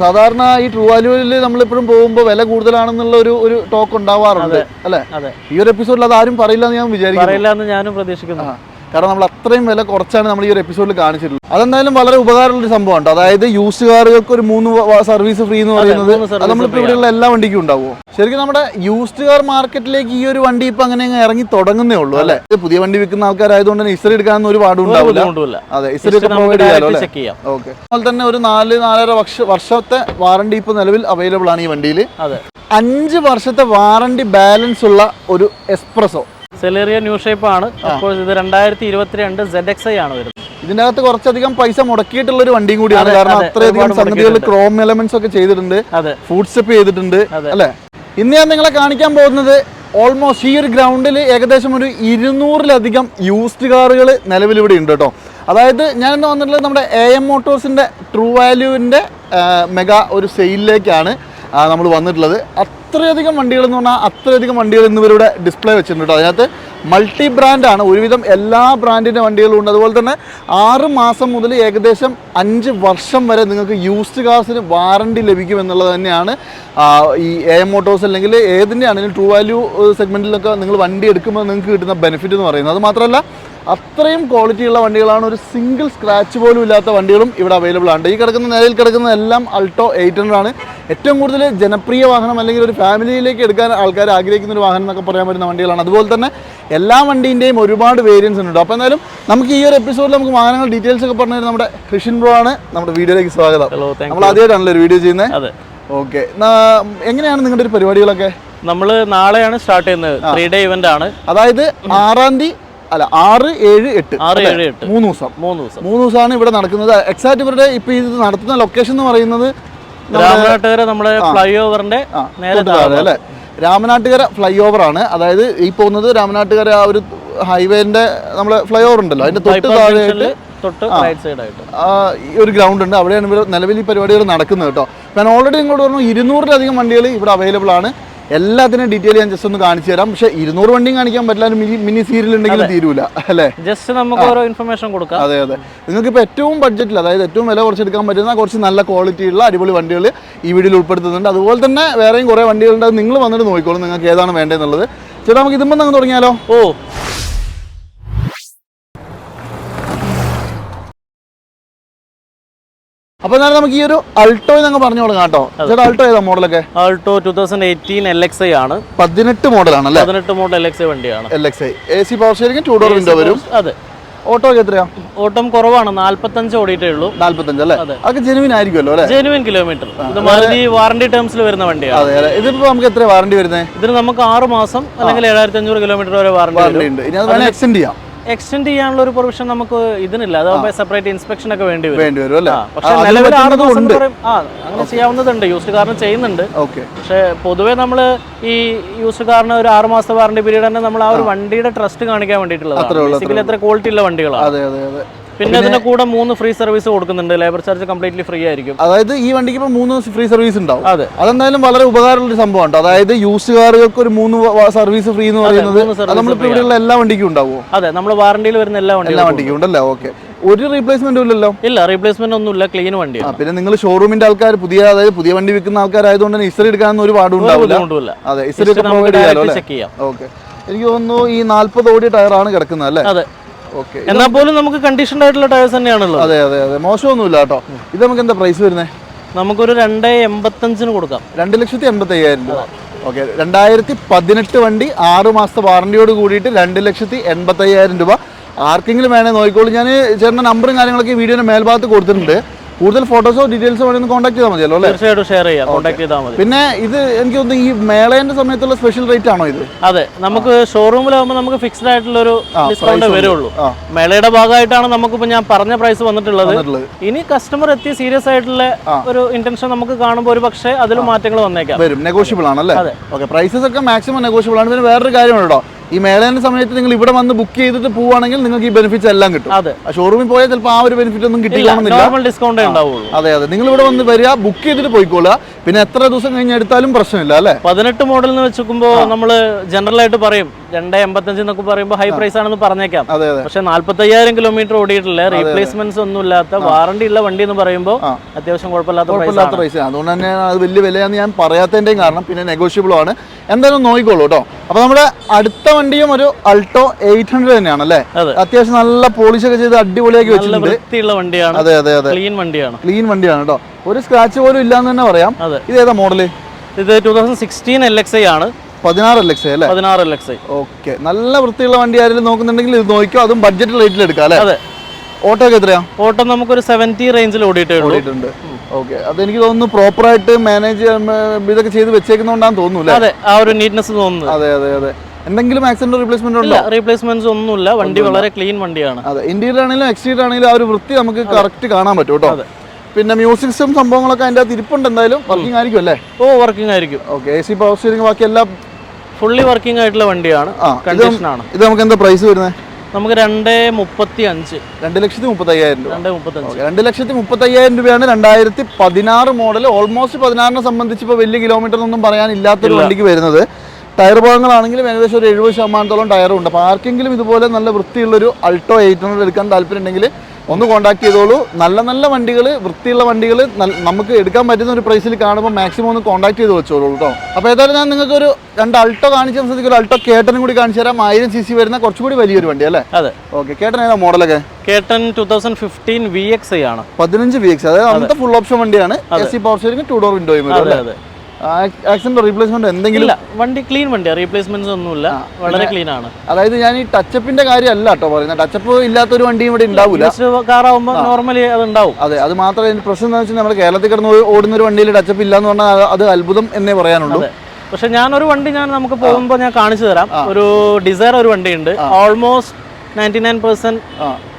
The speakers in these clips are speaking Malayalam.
സാധാരണ ഈ ട്രൂ വാല്യൂവിൽ നമ്മളിപ്പോഴും പോകുമ്പോൾ വില കൂടുതലാണെന്നുള്ള ഒരു ഒരു ടോക്ക് ഉണ്ടാവാറുണ്ട് അല്ലേ? അതെ. ഈ ഒരു എപ്പിസോഡിൽ അത് ആരും പറയില്ല എന്ന് ഞാൻ വിചാരിക്കുന്നു. പറയില്ല എന്ന് ഞാനും പ്രതീക്ഷിക്കുന്നു. കാരണം നമ്മൾ അത്രയും വില കുറച്ചാണ് നമ്മൾ ഈ ഒരു എപ്പിസോഡിൽ കാണിച്ചിട്ടുള്ളത്. അതെന്തായാലും വളരെ ഉപകാരമുള്ള ഒരു സംഭവം ഉണ്ട് അതായത് യൂസ്ഡ് കാറുകൾക്ക് ഒരു മൂന്ന് സർവീസ് ഫ്രീ എന്ന് പറയുന്നത് അത് നമ്മളിപ്പോൾ ഇവിടെയുള്ള എല്ലാ വണ്ടിക്കും ഉണ്ടാവുമോ? ശരിക്കും നമ്മുടെ യൂസ്ഡ് കാർ മാർക്കറ്റിലേക്ക് ഈ ഒരു വണ്ടി ഇപ്പൊ അങ്ങനെ ഇറങ്ങി തുടങ്ങുന്നേ ഉള്ളൂ അല്ലെ? പുതിയ വണ്ടി വിൽക്കുന്ന ആൾക്കാരായതുകൊണ്ട് തന്നെ ഇസ്ത്രി എടുക്കാനൊന്നും ഒരു പാടുണ്ടാവില്ല അതെ ഇസ്ത്രി ഒക്കെ പ്രൊവൈഡ് ചെയ്യാലോ ഓക്കെ. അതുപോലെ തന്നെ ഒരു നാല് നാലര വർഷ വർഷത്തെ വാറണ്ടി ഇപ്പൊ നിലവിൽ അവൈലബിൾ ആണ് ഈ വണ്ടിയിൽ അഞ്ച് വർഷത്തെ വാറണ്ടി ബാലൻസ് ഉള്ള ഒരു എക്സ്പ്രസോ സെലേറിയ ന്യൂ ഷേപ്പ് ആണ്. അപ്പോൾ ഇത് രണ്ടായിരത്തി ഇരുപത്തിരണ്ട് സെഡ് എക്സ് ഐ ആണ് വരുന്നത്. ഇതിനകത്ത് കുറച്ചധികം പൈസ മുടക്കിയിട്ടുള്ള ഒരു വണ്ടിയും കൂടിയാണ്. കാരണം അത്രയധികം സംഗതികൾ ക്രോം എലമെന്റ്സ് ഒക്കെ ചെയ്തിട്ടുണ്ട്. ഫുഡ് സ്റ്റെപ്പ് ചെയ്തിട്ടുണ്ട്. അല്ലെ? ഇന്ന് ഞാൻ നിങ്ങളെ കാണിക്കാൻ പോകുന്നത് ഓൾമോസ്റ്റ് ഈ ഒരു ഗ്രൗണ്ടിൽ ഏകദേശം ഒരു ഇരുന്നൂറിലധികം യൂസ്ഡ് കാറുകൾ നിലവിൽ ഇവിടെ ഉണ്ട് കേട്ടോ. അതായത് ഞാൻ വന്നിട്ടുള്ളത് നമ്മുടെ എ എം മോട്ടോഴ്സിന്റെ ട്രൂ വാല്യൂവിന്റെ മെഗാ ഒരു സെയിലിലേക്കാണ് നമ്മൾ വന്നിട്ടുള്ളത്. അത്രയധികം വണ്ടികൾ എന്ന് പറഞ്ഞാൽ അത്രയധികം വണ്ടികൾ ഇന്നിവരുടെ ഡിസ്പ്ലേ വെച്ചിട്ടുണ്ട് അതിനകത്ത് മൾട്ടി ബ്രാൻഡാണ് ഒരുവിധം എല്ലാ ബ്രാൻഡിന്റെ വണ്ടികളും ഉണ്ട്. അതുപോലെ തന്നെ ആറ് മാസം മുതൽ ഏകദേശം അഞ്ച് വർഷം വരെ നിങ്ങൾക്ക് യൂസ്ഡ് കാർസിന് വാറണ്ടി ലഭിക്കും എന്നുള്ളത് തന്നെയാണ് ഈ എ എം മോട്ടോഴ്സ് അല്ലെങ്കിൽ ഏതിന്റെ ആണെങ്കിലും ട്രൂ വാല്യൂ സെഗ്മെന്റിലൊക്കെ നിങ്ങൾ വണ്ടി എടുക്കുമ്പോൾ നിങ്ങൾക്ക് കിട്ടുന്ന ബെനിഫിറ്റ് എന്ന് പറയുന്നത്. അത് മാത്രമല്ല അത്രയും ക്വാളിറ്റി ഉള്ള വണ്ടികളാണ്. ഒരു സിംഗിൾ സ്ക്രാച്ച് പോലും ഇല്ലാത്ത വണ്ടികളും ഇവിടെ അവൈലബിൾ ആണ്. ഈ കിടക്കുന്ന നിലയിൽ കിടക്കുന്ന എല്ലാം അൾട്ടോ എയ്റ്റ് ഹൺഡ്രഡ് ആണ്. ഏറ്റവും കൂടുതൽ ജനപ്രിയ വാഹനം അല്ലെങ്കിൽ ഒരു ഫാമിലിയിലേക്ക് എടുക്കാൻ ആൾക്കാർ ആഗ്രഹിക്കുന്ന ഒരു വാഹനം എന്നൊക്കെ പറയാൻ പറ്റുന്ന വണ്ടികളാണ്. അതുപോലെ തന്നെ എല്ലാ വണ്ടീന്റെയും ഒരുപാട് വേരിയൻസ് ഉണ്ട്. അപ്പോൾ എന്തായാലും നമുക്ക് ഈ ഒരു എപ്പിസോഡിൽ നമുക്ക് വാഹനങ്ങൾ ഡീറ്റെയിൽസ് ഒക്കെ പറഞ്ഞു നമ്മുടെ കൃഷിൻ ബ്രോ ആണ്. നമ്മുടെ വീഡിയോയിലേക്ക് സ്വാഗതം. നമ്മൾ ആദ്യമായിട്ടാണല്ലോ ഒരു വീഡിയോ ചെയ്യുന്നത് അതെ. ഓക്കെ എങ്ങനെയാണ് നിങ്ങളുടെ ഒരു പരിപാടികളൊക്കെ? നമ്മൾ നാളെയാണ് സ്റ്റാർട്ട് ചെയ്യുന്നത്. ത്രീ ഡേ ഇവന്റ് ആണ്. അതായത് ആറാം തീയതി അല്ല ആറ് ഏഴ് എട്ട്. ആറ്? ഏഴ് എട്ട്. മൂന്ന് ദിവസം. മൂന്ന് ദിവസം. മൂന്ന് ദിവസമാണ് ഇവിടെ നടക്കുന്നത്. എക്സാക്ട് ഇവരുടെ ഇപ്പൊ ഇത് നടത്തുന്ന ലൊക്കേഷൻ എന്ന് പറയുന്നത് രാമനാട്ടുകര നമ്മുടെ ഫ്ലൈ ഓവറിന്റെ അല്ലേ? രാമനാട്ടുകര ഫ്ലൈ ഓവർ ആണ് അതായത് ഈ പോകുന്നത് രാമനാട്ടുകര ആ ഒരു ഹൈവേന്റെ നമ്മളെ ഫ്ലൈ ഓവർ ഉണ്ടല്ലോ. അതിന്റെ തൊട്ട് bypass താഴെ junction ൽ തൊട്ട് റൈറ്റ് സൈഡ് ഈ ഒരു ഗ്രൗണ്ട് ഉണ്ട്. അവിടെയാണ് ഇവർ നിലവിൽ ഈ പരിപാടികൾ നടക്കുന്നത് കേട്ടോ. ഞാൻ ഓൾറെഡി നിങ്ങളോട് പറഞ്ഞു ഇരുന്നൂറിലധികം വണ്ടികൾ ഇവിടെ അവൈലബിൾ ആണ്. എല്ലാത്തിനും ഡീറ്റെയിൽ ഞാൻ ജസ്റ്റ് ഒന്ന് കാണിച്ചു തരാം. പക്ഷേ ഇരുന്നൂറ് വണ്ടിയും കാണിക്കാൻ പറ്റില്ല. ഒരു മിനി മിനി സീരിയൽ ഉണ്ടെങ്കിലും തീരൂല. അല്ലേ? ജസ്റ്റ് നമുക്ക് ഓരോ ഇൻഫർമേഷൻ കൊടുക്കാം. അതെ അതെ. നിങ്ങൾക്ക് ഇപ്പോൾ ഏറ്റവും ബഡ്ജറ്റിൽ അതായത് ഏറ്റവും വില കുറച്ചെടുക്കാൻ പറ്റുന്ന കുറച്ച് നല്ല ക്വാളിറ്റി ഉള്ള അടിപൊളി വണ്ടികൾ ഈ വീഡിയോയിൽ ഉൾപ്പെടുത്തുന്നുണ്ട്. അതുപോലെ തന്നെ വേറെയും കുറേ വണ്ടികളുണ്ട്. നിങ്ങൾ വന്നിട്ട് നോക്കിക്കോളും നിങ്ങൾക്ക് ഏതാണ് വേണ്ടതെന്നുള്ളത്. ചേട്ടാ നമുക്ക് ഇതുമ്പോൾ അങ്ങ് തുടങ്ങിയാലോ? ഓ. അപ്പോൾ എന്നാലും നമുക്ക് ഈ ഒരു അൾട്ടോ എന്ന് പറഞ്ഞു കൊടുക്കാം കേട്ടോ ചേട്ടാ അൾട്ടോ ഏതാ മോഡലൊക്കെ? Alto two thousand eighteen L X I ആണ്. പതിനെട്ട് മോഡലാണല്ലേ? പതിനെട്ട് മോഡൽ എൽ എക്സ് ഐ വണ്ടിയാണ്. L X I A C power steering two door window വരും. അതെ. ഓട്ടോ എത്രയാ? ഓട്ടം കുറവാണ്. നാല്പത്തഞ്ച് ഓടിയിട്ടേ ഉള്ളൂ. നാല്പത്തഞ്ച് അല്ലേ? അതെ. അതൊക്കെ ജെനുവിൻ ആയിരിക്കുമല്ലോ അല്ലേ? ജെനുവിൻ കിലോമീറ്റർ ഇത് മാരുതി വാറണ്ടി ടേംസിൽ വരുന്ന വണ്ടിയാണ്. അതെ അതെ. ഇതിപ്പോൾ നമുക്ക് എത്ര വാറണ്ടി വരുന്നത് ഇതിന് നമുക്ക് ആറ് മാസം അല്ലെങ്കിൽ ഏഴായിരത്തി അഞ്ഞൂറ് കിലോമീറ്റർ വരെ വാറണ്ടി വരും. വാറണ്ടി ഉണ്ട്. ഇനി അത് എക്സ്റ്റെൻഡ് ചെയ്യാം. എക്സ്റ്റെൻഡ് ചെയ്യാനുള്ള ഒരു പ്രൊവിഷൻ നമുക്ക് ഇതിനില്ല. അതാകുമ്പോൾ സെപ്പറേറ്റ് ഇൻസ്പെക്ഷൻ ഒക്കെ വേണ്ടി വരും. വേണ്ടി വരും അല്ലേ? പക്ഷേ നിലവിൽ ആറ് പറ്റുന്നതും ഉണ്ട്. എന്ന് പറയും. ആ അങ്ങനെ ചെയ്യാവുന്നതുണ്ട്. യൂസ്ഡ് കാറിന് ചെയ്യുന്നുണ്ട്. ഓക്കെ പക്ഷെ പൊതുവെ നമ്മൾ ഈ യൂസ്ഡ് കാറിന് ഒരു ആറ് മാസത്തെ വാറണ്ടി പീരീഡ് തന്നെ നമ്മൾ ആ ഒരു വണ്ടിയുടെ ട്രസ്റ്റ് കാണിക്കാൻ വേണ്ടിയിട്ടുള്ളതാണ്. ബേസിക്കലി എത്ര ക്വാളിറ്റി ഉള്ള വണ്ടികളാണ്. അതെ അതെ അതെ. പിന്നെ അതിന്റെ കൂടെ മൂന്ന് ഫ്രീ സർവീസ് കൊടുക്കുന്നുണ്ട്. ലേബർ ചാർജ് കംപ്ലീറ്റ്ലി ഫ്രീ ആയിരിക്കും. അതായത് ഈ വണ്ടിക്ക് ഇപ്പോൾ മൂന്ന് ഫ്രീ സർവീസ് ഉണ്ടാവും. അതെ. അതെന്തായാലും വളരെ ഉപകാരമുള്ള ഒരു സംഭവം ഉണ്ട് അതായത് യൂസ് കാറുകൾക്ക് ഒരു മൂന്ന് സർവീസ് ഫ്രീ എന്ന് പറയുന്നത് നമ്മളിപ്പോൾ ഇവിടെയുള്ള എല്ലാ വണ്ടിക്കും ഉണ്ടാവുമോ? അതെ നമ്മൾ വാറണ്ടിയിൽ വരുന്ന എല്ലാ എല്ലാ വണ്ടിക്കും ഉണ്ടല്ലേ? ഓക്കെ ഒരു റീപ്ലേസ്മെന്റും ഇല്ലല്ലോ? ഇല്ല റീപ്ലേസ്മെന്റ് ഒന്നും ഇല്ല ക്ലീൻ വണ്ടി പിന്നെ നിങ്ങൾ ഷോറൂമിന്റെ ആൾക്കാർ പുതിയ അതായത് പുതിയ വണ്ടി വിൽക്കുന്ന ആൾക്കാരായതുകൊണ്ട് തന്നെ ഇസ്ത്രി എടുക്കാൻ ഒരു പാടും ഉണ്ടാവില്ല. അതെ ഇസ്ത്രി ഒക്കെ ചെക്ക് ചെയ്യാം. ഓക്കെ എനിക്ക് തോന്നുന്നു ഈ നാല്പത് ഓടിയ ടയറാണ് കിടക്കുന്നത് അല്ലേ? അതെ. ഓക്കെ എന്നാൽ പോലും നമുക്ക് കണ്ടീഷൻഡ് ആയിട്ടുള്ള ടയേഴ്സ് തന്നെയാണല്ലോ. അതെ അതെ അതെ. മോശമൊന്നുമില്ല കേട്ടോ. ഇത് നമുക്ക് എന്താ പ്രൈസ് വരുന്നത് നമുക്കൊരു രണ്ട് എൺപത്തഞ്ചിന് കൊടുക്കാം. രണ്ട് ലക്ഷത്തി എൺപത്തി അയ്യായിരം രൂപ. ഓക്കെ രണ്ടായിരത്തി പതിനെട്ട് വണ്ടി ആറ് മാസത്തെ വാറണ്ടിയോട് കൂടിയിട്ട് രണ്ട് ലക്ഷത്തി എൺപത്തി അയ്യായിരം രൂപ. ആർക്കെങ്കിലും വേണേ നോക്കിക്കോളൂ. ഞാൻ ചേട്ടന്റെ നമ്പറും കാര്യങ്ങളൊക്കെ വീഡിയോയുടെ മേൽഭാഗത്ത് കൊടുത്തിട്ടുണ്ട്. കൂടുതൽ ഫോട്ടോസോ ഡീറ്റെയിൽസോ വേണമെങ്കിൽ കോൺടാക്ട് ചെയ്താൽ മതിയല്ലോ അല്ലേ? തീർച്ചയായിട്ടും ഷെയർ ചെയ്യാം. കോൺടാക്ട് ചെയ്താൽ മതി. പിന്നെ ഇത് എനിക്ക് തോന്നുന്നു ഈ മേളേന്റെ സമയത്തുള്ള സ്പെഷ്യൽ റേറ്റ് ആണോ ഇത്? അതെ നമുക്ക് ഷോറൂമിലാകുമ്പോൾ നമുക്ക് ഫിക്സ്ഡ് ആയിട്ടുള്ള ഒരു ഡിസ്കൗണ്ട് വരുള്ളൂ മേളയുടെ ഭാഗമായിട്ടാണ് നമുക്കിപ്പോൾ ഞാൻ പറഞ്ഞ പ്രൈസ് വന്നിട്ടുള്ളത്. ഇനി കസ്റ്റമർ എത്തി സീരിയസ് ആയിട്ടുള്ള ഒരു ഇന്റൻഷൻ നമുക്ക് കാണുമ്പോൾ ഒരു പക്ഷേ അതിൽ മാറ്റങ്ങൾ വന്നേക്കാം. വരും. നെഗോഷ്യബിൾ ആണല്ലേ. ഓക്കെ പ്രൈസസ് ഒക്കെ മാക്സിമം നെഗോഷ്യബിൾ ആണ്. പിന്നെ വേറൊരു കാര്യമാണ് കേട്ടോ ഈ മേളേന്റെ സമയത്ത് നിങ്ങൾ ഇവിടെ വന്ന് ബുക്ക് ചെയ്തിട്ട് പോവാണെങ്കിൽ നിങ്ങൾക്ക് ഈ ബെനിഫിറ്റ്സ് എല്ലാം കിട്ടും. അതെ. ഷോറൂമിൽ പോയാൽ ചിലപ്പോൾ ആ ഒരു ബെനിഫിറ്റ് ഒന്നും ഡിസ്കൗണ്ടേ ഉണ്ടാവുള്ളൂ. അതെ അതെ. നിങ്ങൾ ഇവിടെ വന്ന് വരിക ബുക്ക് ചെയ്തിട്ട് പോയിക്കോളുക. പിന്നെ എത്ര ദിവസം കഴിഞ്ഞ് എടുത്താലും പ്രശ്നമില്ല അല്ലേ? പതിനെട്ട് മോഡൽ എന്ന് വെച്ചുമ്പോൾ നമ്മൾ ജനറൽ ആയിട്ട് പറയും രണ്ട് എൺപത്തഞ്ച് എന്നൊക്കെ പറയുമ്പോൾ ഹൈ പ്രൈസ് ആണെന്ന് പറഞ്ഞേക്കാം. പക്ഷെ നാല്പത്തയ്യായിരം കിലോമീറ്റർ ഓടിയിട്ടില്ല റീപ്ലേസ്മെന്റ്സ് ഒന്നും ഇല്ലാത്ത വാറണ്ടി ഉള്ള വണ്ടി എന്ന് പറയുമ്പോൾ. അത്യാവശ്യം കുഴപ്പമില്ലാത്ത പ്രൈസ് അതുകൊണ്ട് തന്നെ അത് വലിയ വിലയാന്ന് ഞാൻ പറയാത്തതിന്റെയും കാരണം പിന്നെ നെഗോഷ്യബിൾ ആണ്. എന്തായാലും നോക്കിക്കോളൂ കേട്ടോ അപ്പൊ നമ്മുടെ അടുത്ത വണ്ടിയും ഒരു അൾട്ടോ എയ്റ്റ് ഹൺഡ്രഡ് തന്നെയാണ് അല്ലേ? അതെ. അത്യാവശ്യം നല്ല പോളിഷ് ഒക്കെ ചെയ്ത് അടിപൊളിയാക്കി വെച്ചിട്ടുള്ള വെച്ചിട്ടുണ്ട്. വണ്ടിയാണ്. അതെ അതെ അതെ. ക്ലീൻ വണ്ടിയാണ്. ക്ലീൻ വണ്ടിയാണ് കേട്ടോ ഒരു സ്ക്രാച്ച് പോലും ഇല്ലാന്ന് തന്നെ പറയാം. ഇത് ഏതാ മോഡൽ ഇത് two thousand sixteen L X I ആണ്. പതിനാറ് എൽ എക്സ് അല്ലേ? പതിനാറ് എൽ എക്സ് ഓക്കെ നല്ല വൃത്തിയുള്ള വണ്ടി ആരെങ്കിലും നോക്കുന്നുണ്ടെങ്കിൽ ഇത് നോക്കിയോ അതും ബഡ്ജറ്റ് റേറ്റിൽ എടുക്കാം അല്ലേ? അതെ. ഓട്ടോ ഒക്കെ എത്രയാ? ഓട്ടോ നമുക്കൊരു സെവന്റി റേഞ്ചിൽ ഓടിയിട്ടുണ്ട്. ഓക്കെ അതെനിക്ക് തോന്നുന്നു പ്രോപ്പർ ആയിട്ട് മാനേജ് ഇതൊക്കെ ചെയ്ത് വെച്ചേക്കുന്നോണ്ടാന്ന് തോന്നുന്നു അതെ. ആ ഒരു നീറ്റ്നെസ് തോന്നുന്നു. അതെ അതെ അതെ. എന്തെങ്കിലും ആക്സിഡന്റ് റീപ്ലേസ്മെന്റ് ഉണ്ടോ? ഇല്ല റീപ്ലേസ്മെന്റ്സ് ഒന്നുമില്ല. വണ്ടി വളരെ ക്ലീൻ വണ്ടിയാണ്. അതെ. ഇന്റീരിയർ ആണെങ്കിലും എക്സ്റ്റീരിയർ ആണെങ്കിലും ആ ഒരു വൃത്തി നമുക്ക് കറക്റ്റ് കാണാൻ പറ്റും കേട്ടോ. പിന്നെ മ്യൂസിക് സിസ്റ്റം സംഭവങ്ങളൊക്കെ അതിന്റെ അകത്ത് ഇരിപ്പുണ്ട് എന്തായാലും. വർക്കിംഗ് ആയിരിക്കും അല്ലേ ഓ വർക്കിംഗ് ആയിരിക്കും. Okay A C power steering ബാക്കി എല്ലാം ഫുള്ളി വർക്കിംഗ് ആയിട്ടുള്ള വണ്ടിയാണ്. കണ്ടീഷനാണ്. ഇത് നമുക്ക് എന്താ പ്രൈസ് വരുന്നത് നമുക്ക് രണ്ട് മുപ്പത്തി അഞ്ച് രണ്ട് ലക്ഷത്തി മുപ്പത്തി അയ്യായിരം രൂപ. രണ്ട് മുപ്പത്തഞ്ച്. രണ്ട് ലക്ഷത്തി മുപ്പത്തി അയ്യായിരം രൂപയാണ് രണ്ടായിരത്തി പതിനാറ് മോഡൽ ഓൾമോസ്റ്റ് പതിനാറിനെ സംബന്ധിച്ച് ഇപ്പോൾ വലിയ കിലോമീറ്റർ ഒന്നും പറയാനില്ലാത്തൊരു വണ്ടിക്ക് വരുന്നത്. ടയർ ഭാഗങ്ങളാണെങ്കിലും ഏകദേശം ഒരു എഴുപത് ശതമാനത്തോളം ടയറും ഉണ്ട്. അപ്പോൾ ആർക്കെങ്കിലും ഇതുപോലെ നല്ല വൃത്തിയുള്ളൊരു അൾട്ടോ എയ്റ്റ് ഹൺഡ്രഡ് എടുക്കാൻ താല്പര്യം ഉണ്ടെങ്കിൽ ഒന്ന് കോൺടാക്ട് ചെയ്തോളൂ. നല്ല നല്ല വണ്ടികൾ വൃത്തിയുള്ള വണ്ടികൾ നമുക്ക് എടുക്കാൻ പറ്റുന്ന ഒരു പ്രൈസിൽ കാണുമ്പോൾ മാക്സിമം ഒന്ന് കോൺടാക്ട് ചെയ്ത് വെച്ചോളൂ കേട്ടോ അപ്പോൾ ഏതായാലും ഞാൻ നിങ്ങൾക്ക് ഒരു രണ്ട് അൾട്ടോ കാണിച്ച സ്ഥിതിക്ക് ഒരു അൾട്ടോ കേട്ടനും കൂടി കാണിച്ചു തരാം. ആയിരം സി സി വരുന്ന കുറച്ചുകൂടി വലിയൊരു വണ്ടി അല്ലേ? അതെ. ഓക്കെ കേട്ടൻ ഏതാ മോഡലൊക്കെ? കേട്ടൻ two thousand fifteen V X ആണ്. പതിനഞ്ച് വി എക്സ് അതായത് അന്നത്തെ ഫുൾ ഓപ്ഷൻ വണ്ടിയാണ്. A C power steering two door വിൻഡോയും അതെ അതെ. ആക്സിഡന്റ് റീപ്ലേസ്മെന്റ് എന്തെങ്കിലും ഇല്ല വണ്ടി ക്ലീൻ വണ്ടിയാണ് റീപ്ലേസ്മെന്റ്സ് ഒന്നുമില്ല വളരെ ക്ലീൻ ആണ്. അതായത് ഞാൻ ഈ ടച്ചപ്പിന്റെ കാര്യമല്ല കേട്ടോ പറയുന്നത്. ടച്ചപ്പ് ഇല്ലാത്തൊരു വണ്ടിയും ഇവിടെ ഉണ്ടാവില്ല കാർ ആവുമ്പോൾ നോർമലി അത് ഉണ്ടാവും അതെ അത് മാത്രമേ പ്രശ്നം എന്താ വെച്ചാൽ നമ്മുടെ കേരളത്തിൽ കിടന്ന് ഓടുന്ന ഒരു വണ്ടിയിൽ ടച്ചപ്പ് ഇല്ല എന്ന് പറഞ്ഞാൽ അത് അത് അത്ഭുതം എന്നേ പറയാനുള്ളൂ. പക്ഷെ ഞാനൊരു വണ്ടി ഞാൻ നമുക്ക് പോകുമ്പോൾ ഞാൻ കാണിച്ചു തരാം. ഒരു ഡിസൈർ ഒരു വണ്ടി ഉണ്ട് almost ninety nine percent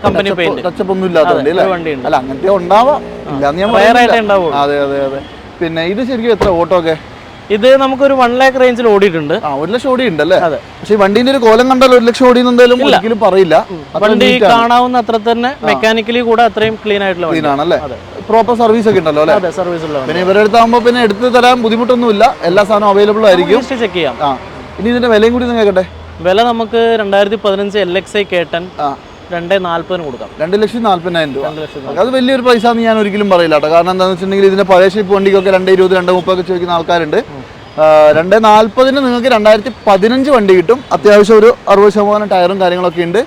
company paint touch up ഒന്നും ഇല്ലാത്ത വണ്ടി അല്ലേ അങ്ങനത്തെ ഉണ്ടാവാം. അതെ അതെ അതെ. പിന്നെ ഇത് ശരിക്കും എത്ര ഓട്ടോ ഒക്കെ ഇത് നമുക്കൊരു വൺ ലാക്ക് റേഞ്ചിൽ ഓടിയിട്ടുണ്ട്. ആ ഒരു ലക്ഷം ഓടി ഉണ്ടല്ലേ അതെ. പക്ഷെ വണ്ടിന്റെ ഒരു കോലം കണ്ടാൽ ഒരു ലക്ഷം ഓടി എന്തായാലും ഒരിക്കലും പറയില്ല. വണ്ടി കാണാവുന്ന അത്ര തന്നെ മെക്കാനിക്കലി കൂടെ അത്രയും ക്ലീൻ ആയിട്ടുള്ള ക്ലീൻ ആണല്ലേ? പ്രോപ്പർ സർവീസ് ഒക്കെ ഉണ്ടല്ലോ അല്ലേ? സർവീസ് ഉള്ള പിന്നെ ഇവരുടെ അടുത്താകുമ്പോൾ പിന്നെ എടുത്ത് തരാൻ ബുദ്ധിമുട്ടൊന്നുമില്ല. എല്ലാ സാധനവും അവൈലബിൾ ആയിരിക്കും. ചെക്ക് ചെയ്യാം. ആ. ഇനി ഇതിന്റെ വിലയും കൂടി നിങ്ങൾ കേട്ടെ വില നമുക്ക് രണ്ടായിരത്തി പതിനഞ്ച് എൽ എക്സ് ഐ കേട്ടൻ രണ്ട് നാല്പതിന് കൊടുക്കാം. രണ്ട് ലക്ഷത്തി നാല്പതിനായിരം രൂപ. അത് വലിയൊരു പൈസ എന്ന് ഞാൻ ഒരിക്കലും പറയില്ല കേട്ടോ. കാരണം എന്താണെന്ന് വെച്ചിട്ടുണ്ടെങ്കിൽ ഇതിന്റെ പഴയ ഷേപ്പ് വണ്ടിക്കൊക്കെ രണ്ട് ഇരുപത് രണ്ട് മുപ്പതൊക്കെ ചോദിക്കുന്ന ആൾക്കാരുണ്ട്. രണ്ട് നാല്പതിന് നിങ്ങൾക്ക് രണ്ടായിരത്തി പതിനഞ്ച് വണ്ടി കിട്ടും. അത്യാവശ്യം ഒരു അറുപത് ശതമാനം ടയറും കാര്യങ്ങളൊക്കെ ഉണ്ട്.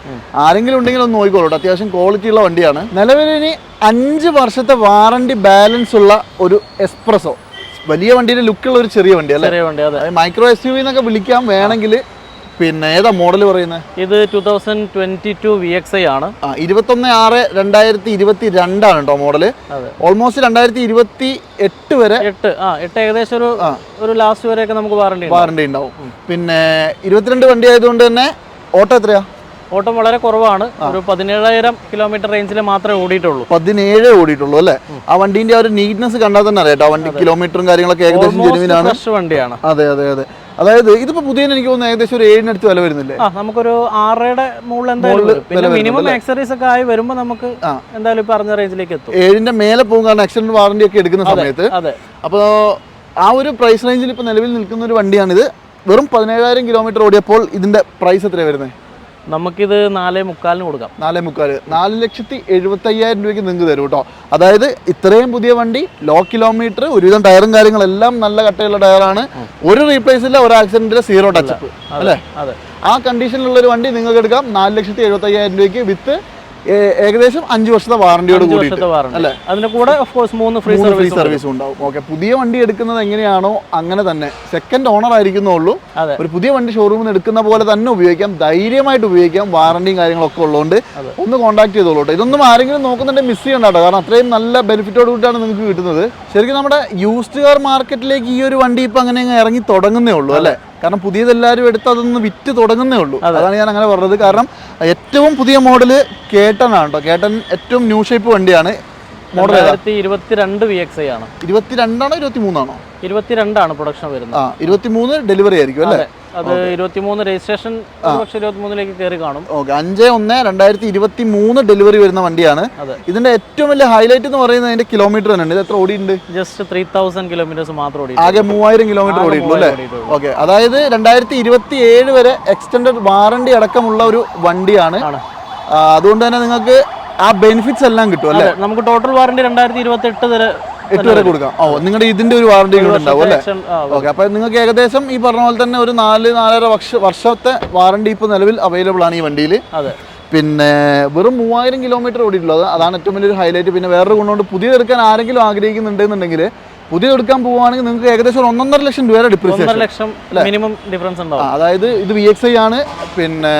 ആരെങ്കിലും ഉണ്ടെങ്കിൽ ഒന്ന് നോക്കിക്കോളൂ അത്യാവശ്യം ക്വാളിറ്റി ഉള്ള വണ്ടിയാണ്. നിലവിൽ ഇനി അഞ്ച് വർഷത്തെ വാറണ്ടി ബാലൻസ് ഉള്ള ഒരു എക്സ്പ്രസോ വലിയ വണ്ടിയുടെ ലുക്കുള്ള ഒരു ചെറിയ വണ്ടി അല്ലേ? ചെറിയ വണ്ടി അതെ. മൈക്രോ എസ് യു വി എന്നൊക്കെ വിളിക്കാം. വേണമെങ്കിൽ പിന്നെ ഏതാ മോഡൽ പറയുന്നത് ഇത് two thousand twenty two V X I ആണ് ഇരുപത്തൊന്ന് ആറ് രണ്ടായിരത്തി ഇരുപത്തി രണ്ടാണ് കേട്ടോ മോഡൽ ഓൾമോസ്റ്റ് രണ്ടായിരത്തി ഇരുപത്തി എട്ട് വരെ എട്ട് ആ എട്ട് ഏകദേശം ഒരു ഒരു ലാസ്റ്റ് വരെയൊക്കെ നമുക്ക് വാറണ്ടി വാറണ്ടി ഉണ്ടാവും. പിന്നെ ഇരുപത്തിരണ്ട് വണ്ടി ആയതുകൊണ്ട് തന്നെ ഓട്ടോ എത്രയാ? ഓട്ടം വളരെ കുറവാണ്. ഒരു പതിനേഴായിരം കിലോമീറ്റർ റേഞ്ചിൽ മാത്രമേ ഓടിയിട്ടുള്ളൂ. പതിനേഴ് ഓടിയിട്ടുള്ളൂ അല്ലേ? ആ വണ്ടിന്റെ ആ ഒരു നീറ്റ്നെസ് കണ്ടാൽ തന്നെ അറിയാട്ടോ ആ വണ്ടി കിലോമീറ്ററും കാര്യങ്ങളൊക്കെ ഏകദേശം ജെനുവിനാണ് വണ്ടിയാണ്. അതെ അതെ അതെ. അതായത് ഇതിപ്പോ പുതിയ എനിക്ക് തോന്നുന്നു ഏകദേശം ഒരു ഏഴിനടുത്ത് വില വരുന്നില്ലേ? നമുക്കൊരു ആറരയുടെ മുകളിൽ എന്തായാലും പിന്നെ മിനിമം ആക്സറീസ് ഒക്കെ ആയി വരുമ്പോൾ നമുക്ക്. എന്തായാലും പറഞ്ഞ റേഞ്ചിലേക്ക് എത്തും. ഏഴിന്റെ മേലെ പോകും കാരണം ആക്സിഡന്റ് വാറണ്ടി ഒക്കെ എടുക്കുന്ന സമയത്ത്. അപ്പോൾ ആ ഒരു പ്രൈസ് റേഞ്ചിൽ ഇപ്പോൾ നിലവിൽ നിൽക്കുന്ന ഒരു വണ്ടിയാണിത്. വെറും പതിനേഴായിരം കിലോമീറ്റർ ഓടിയപ്പോൾ ഇതിന്റെ പ്രൈസ് എത്രയാണ് വരുന്നത് നമുക്കിത് നാലേ മുക്കാലിന് കൊടുക്കാം. നാലേ മുക്കാൽ നാല് ലക്ഷത്തി എഴുപത്തി അയ്യായിരം രൂപയ്ക്ക് നിങ്ങൾക്ക് തരും കേട്ടോ. അതായത് ഇത്രയും പുതിയ വണ്ടി ലോ കിലോമീറ്റർ ഒരുവിധം ടയറും കാര്യങ്ങളെല്ലാം നല്ല കട്ടയുള്ള ടയറാണ്. ഒരു റീപ്ലേസ് ഇല്ല ഒരു ആക്സിഡന്റിലെ സീറോ ടച്ച് അല്ലേ? അതെ ആ കണ്ടീഷനിലുള്ള ഒരു വണ്ടി നിങ്ങൾക്ക് എടുക്കാം. നാല് ലക്ഷത്തി എഴുപത്തി അയ്യായിരം രൂപയ്ക്ക് വിത്ത് ഏകദേശം അഞ്ച് വർഷത്തെ വാറണ്ടിയോട് കൂടി അതിന്റെ കൂടെ ഓഫ് കോഴ്സ് മൂന്ന് ഫ്രീ ഫ്രീ സർവീസ് ഉണ്ടാവും. ഓക്കെ പുതിയ വണ്ടി എടുക്കുന്നത് എങ്ങനെയാണോ അങ്ങനെ തന്നെ. സെക്കൻഡ് ഓണർ ആയിരിക്കുന്നുള്ളൂ. ഒരു പുതിയ വണ്ടി ഷോറൂമിൽ നിന്ന് എടുക്കുന്ന പോലെ തന്നെ ഉപയോഗിക്കാം. ധൈര്യമായിട്ട് ഉപയോഗിക്കാം. വാറണ്ടിയും കാര്യങ്ങളൊക്കെ ഉള്ളതുകൊണ്ട് ഒന്ന് കോൺടാക്ട് ചെയ്തോളൂ ഇതൊന്നും ആരെങ്കിലും നോക്കുന്നുണ്ടെങ്കിൽ മിസ് ചെയ്യണ്ട കേട്ടോ കാരണം അത്രയും നല്ല ബെനിഫിറ്റോട് കൂടിയാണ് നിങ്ങൾക്ക് കിട്ടുന്നത്. ശരിക്കും നമ്മുടെ യൂസ്ഡ് കാർ മാർക്കറ്റിലേക്ക് ഈ ഒരു വണ്ടി ഇപ്പം അങ്ങനെ ഇറങ്ങി തുടങ്ങുന്നേ ഉള്ളൂ അല്ലേ? കാരണം പുതിയതെല്ലാവരും എടുത്ത് അതൊന്ന് വിറ്റ് തുടങ്ങുന്നേ ഉള്ളൂ. അതാണ് ഞാൻ അങ്ങനെ പറഞ്ഞത്. കാരണം ഏറ്റവും പുതിയ മോഡൽ കേട്ടനാണ് കേട്ടോ. കേട്ടൻ ഏറ്റവും ന്യൂ ഷേപ്പ് വണ്ടിയാണ് മോഡൽ ഇരുപത്തിരണ്ട് വി എക്സ് ഐ ആണ്. ഇരുപത്തി രണ്ടാണോ ഇരുപത്തി ഇരുപത്തിരണ്ടാണ് പ്രൊഡക്ഷൻ വരുന്നത്. ആ ഇരുപത്തി മൂന്ന് ഡെലിവറി ആയിരിക്കും അല്ലേ? അത് ഇരുപത്തിമൂന്ന് രജിസ്ട്രേഷൻ ഇരുപത്തിമൂന്നിലേക്ക് കയറി കാണും. ഓക്കെ അഞ്ച് ഒന്ന് രണ്ടായിരത്തി ഇരുപത്തി മൂന്ന് ഡെലിവറി വരുന്ന വണ്ടിയാണ്. ഇതിന്റെ ഏറ്റവും വലിയ ഹൈലൈറ്റ് എന്ന് പറയുന്നത് അതിന്റെ കിലോമീറ്റർ തന്നെയാണ്. ഇത് എത്ര ഓടിയുണ്ട് ജസ്റ്റ് ത്രീ തൗസൻഡ് കിലോമീറ്റേഴ്സ് മാത്രം ഓടി ആകെ മൂവായിരം കിലോമീറ്റർ ഓടിയിട്ടുള്ളൂ അല്ലേ? ഓക്കെ അതായത് രണ്ടായിരത്തി ഇരുപത്തി ഏഴ് വരെ എക്സ്റ്റൻഡഡ് വാറണ്ടി അടക്കമുള്ള ഒരു വണ്ടിയാണ്. അതുകൊണ്ട് തന്നെ നിങ്ങൾക്ക് ആ ബെനിഫിറ്റ്സ് എല്ലാം കിട്ടും അല്ലേ? നമുക്ക് ടോട്ടൽ വാറണ്ടി രണ്ടായിരത്തി ഇരുപത്തി എട്ട് വരെ എട്ട് വരെ കൊടുക്കാം. ഓ നിങ്ങളുടെ ഇതിന്റെ ഒരു വാറണ്ടി കൂടെ ഉണ്ടാവും അല്ലേ? ഓക്കെ അപ്പൊ നിങ്ങൾക്ക് ഏകദേശം ഈ പറഞ്ഞ പോലെ തന്നെ ഒരു നാല് നാലര വർഷ വർഷത്തെ വാറണ്ടി ഇപ്പൊ നിലവിൽ അവൈലബിൾ ആണ് ഈ വണ്ടിയിൽ അതെ. പിന്നെ വെറും മൂവായിരം കിലോമീറ്റർ ഓടിയിട്ടുള്ളത്. അതാണ് ഏറ്റവും വലിയൊരു ഹൈലൈറ്റ് പിന്നെ വേറൊരു ഗുണമുണ്ട് പുതിയത് എടുക്കാൻ ആരെങ്കിലും ആഗ്രഹിക്കുന്നുണ്ടെന്നുണ്ടെങ്കിൽ പുതിയത് എടുക്കാൻ പോവുകയാണെങ്കിൽ നിങ്ങൾക്ക് ഏകദേശം ഒന്നൊന്നര ലക്ഷം രൂപയുടെ ഡിപ്രീസിയേഷൻ ലക്ഷം മിനിമം ഡിഫറൻസ് ഉണ്ടാവും. അതായത് ഇത് വി എക്സ് ഐ ആണ്. പിന്നെ